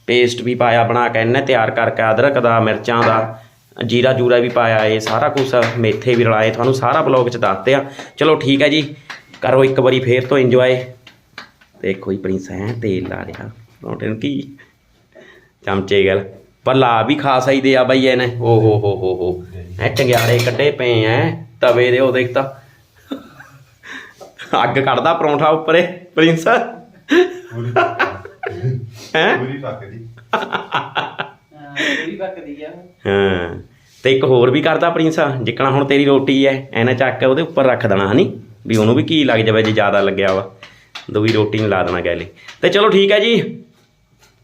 ਪੇਸਟ ਵੀ ਪਾਇਆ ਬਣਾ ਕੇ ਇਹਨੇ ਤਿਆਰ ਕਰਕੇ ਅਦਰਕ ਦਾ ਮਿਰਚਾਂ ਦਾ ਜੀਰਾ ਜੂਰਾ ਵੀ ਪਾਇਆ ਇਹ ਸਾਰਾ ਕੁਝ ਮੇਥੇ ਵੀ ਰਲਾਏ ਤੁਹਾਨੂੰ ਸਾਰਾ ਬਲੌਗ ਚ ਦੱਸਦੇ ਆ ਚਲੋ ਠੀਕ ਹੈ ਜੀ ਕਰੋ ਇੱਕ ਵਾਰੀ ਫੇਰ ਤੋਂ ਇੰਜੋਏ ਦੇਖੋ ਹੀ ਪ੍ਰਿੰਸ ਹੈ ਤੇਲ ਲਾ ਰਿਹਾ। ਪਰੌਂਠੇ ਨੂੰ ਕੀ ਚਮਚੇ ਗਲ। ਪਰ ਲਾ ਵੀ ਖਾ ਸਕਦੇ ਆ ਬਈ ਇਹਨੇ। ਓ ਹੋ ਹੋ ਹੋ ਹੋ। ਐ ਚੰਗਿਆੜੇ ਕੱਢੇ ਪਏ ਐ ਤਵੇ ਦੇ ਉਹ ਦੇਖ ਤਾਂ। ਅੱਗ ਕੱਢਦਾ ਪਰੌਂਠਾ ਉੱਪਰੇ ਪ੍ਰਿੰਸ। ਪੂਰੀ ਹੈ? ਪੂਰੀ ਪੱਕਦੀ। ਹਾਂ ਪੂਰੀ ਪੱਕਦੀ ਆ। ਹਾਂ ਤੇ ਇੱਕ ਹੋਰ ਵੀ ਕਰਦਾ ਪ੍ਰਿੰਸ ਜਿੱਕਣਾ ਹੁਣ ਤੇਰੀ ਰੋਟੀ ਐ ਐਨਾ ਚੱਕ ਕੇ ਉਹਦੇ ਉੱਪਰ ਰੱਖ ਦੇਣਾ ਹਨੀ? ਵੀ ਉਹਨੂੰ ਵੀ ਕੀ ਲੱਗ ਜਾਵੇ ਜੇ ਜ਼ਿਆਦਾ ਲੱਗਿਆ ਵਾ। ਦੂਈ ਰੋਟੀ ਨੂੰ ਲਾ ਦੇਣਾ ਗੈਲੇ ਤੇ ਚਲੋ ਠੀਕ ਹੈ ਜੀ।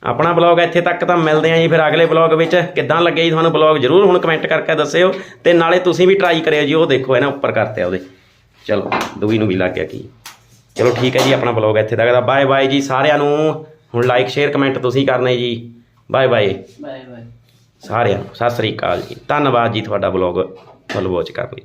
ਆਪਣਾ ਬਲੌਗ ਇੱਥੇ ਤੱਕ ਤਾਂ ਮਿਲਦੇ ਆਂ ਜੀ ਫਿਰ ਅਗਲੇ ਬਲੌਗ ਵਿੱਚ। ਕਿੱਦਾਂ ਲੱਗੇ ਜੀ ਤੁਹਾਨੂੰ ਬਲੌਗ ਜਰੂਰ ਹੁਣ ਕਮੈਂਟ ਕਰਕੇ ਦੱਸਿਓ ਤੇ ਨਾਲੇ ਤੁਸੀਂ ਵੀ ਟਰਾਈ ਕਰਿਓ ਜੀ ਉਹ ਦੇਖੋ ਇਹਨਾਂ ਉੱਪਰ ਕਰਤੇ ਆ ਉਹਦੇ। ਚਲੋ ਦੂਈ ਨੂੰ ਵੀ ਲੱਗ ਗਿਆ ਕੀ। ਚਲੋ ਠੀਕ ਹੈ ਜੀ ਆਪਣਾ ਬਲੌਗ ਇੱਥੇ ਤੱਕ ਦਾ। ਬਾਏ ਬਾਏ ਜੀ ਸਾਰਿਆਂ ਨੂੰ। ਹੁਣ ਲਾਈਕ ਸ਼ੇਅਰ ਕਮੈਂਟ ਤੁਸੀਂ ਕਰਨੇ ਜੀ। ਬਾਏ ਬਾਏ ਬਾਏ ਬਾਏ ਸਾਰਿਆਂ ਨੂੰ ਸਤਿ ਸ੍ਰੀ ਅਕਾਲ ਜੀ। ਧੰਨਵਾਦ ਜੀ ਤੁਹਾਡਾ ਬਲੌਗ ਫੁੱਲ ਵਾਚ ਕਰਨ ਲਈ।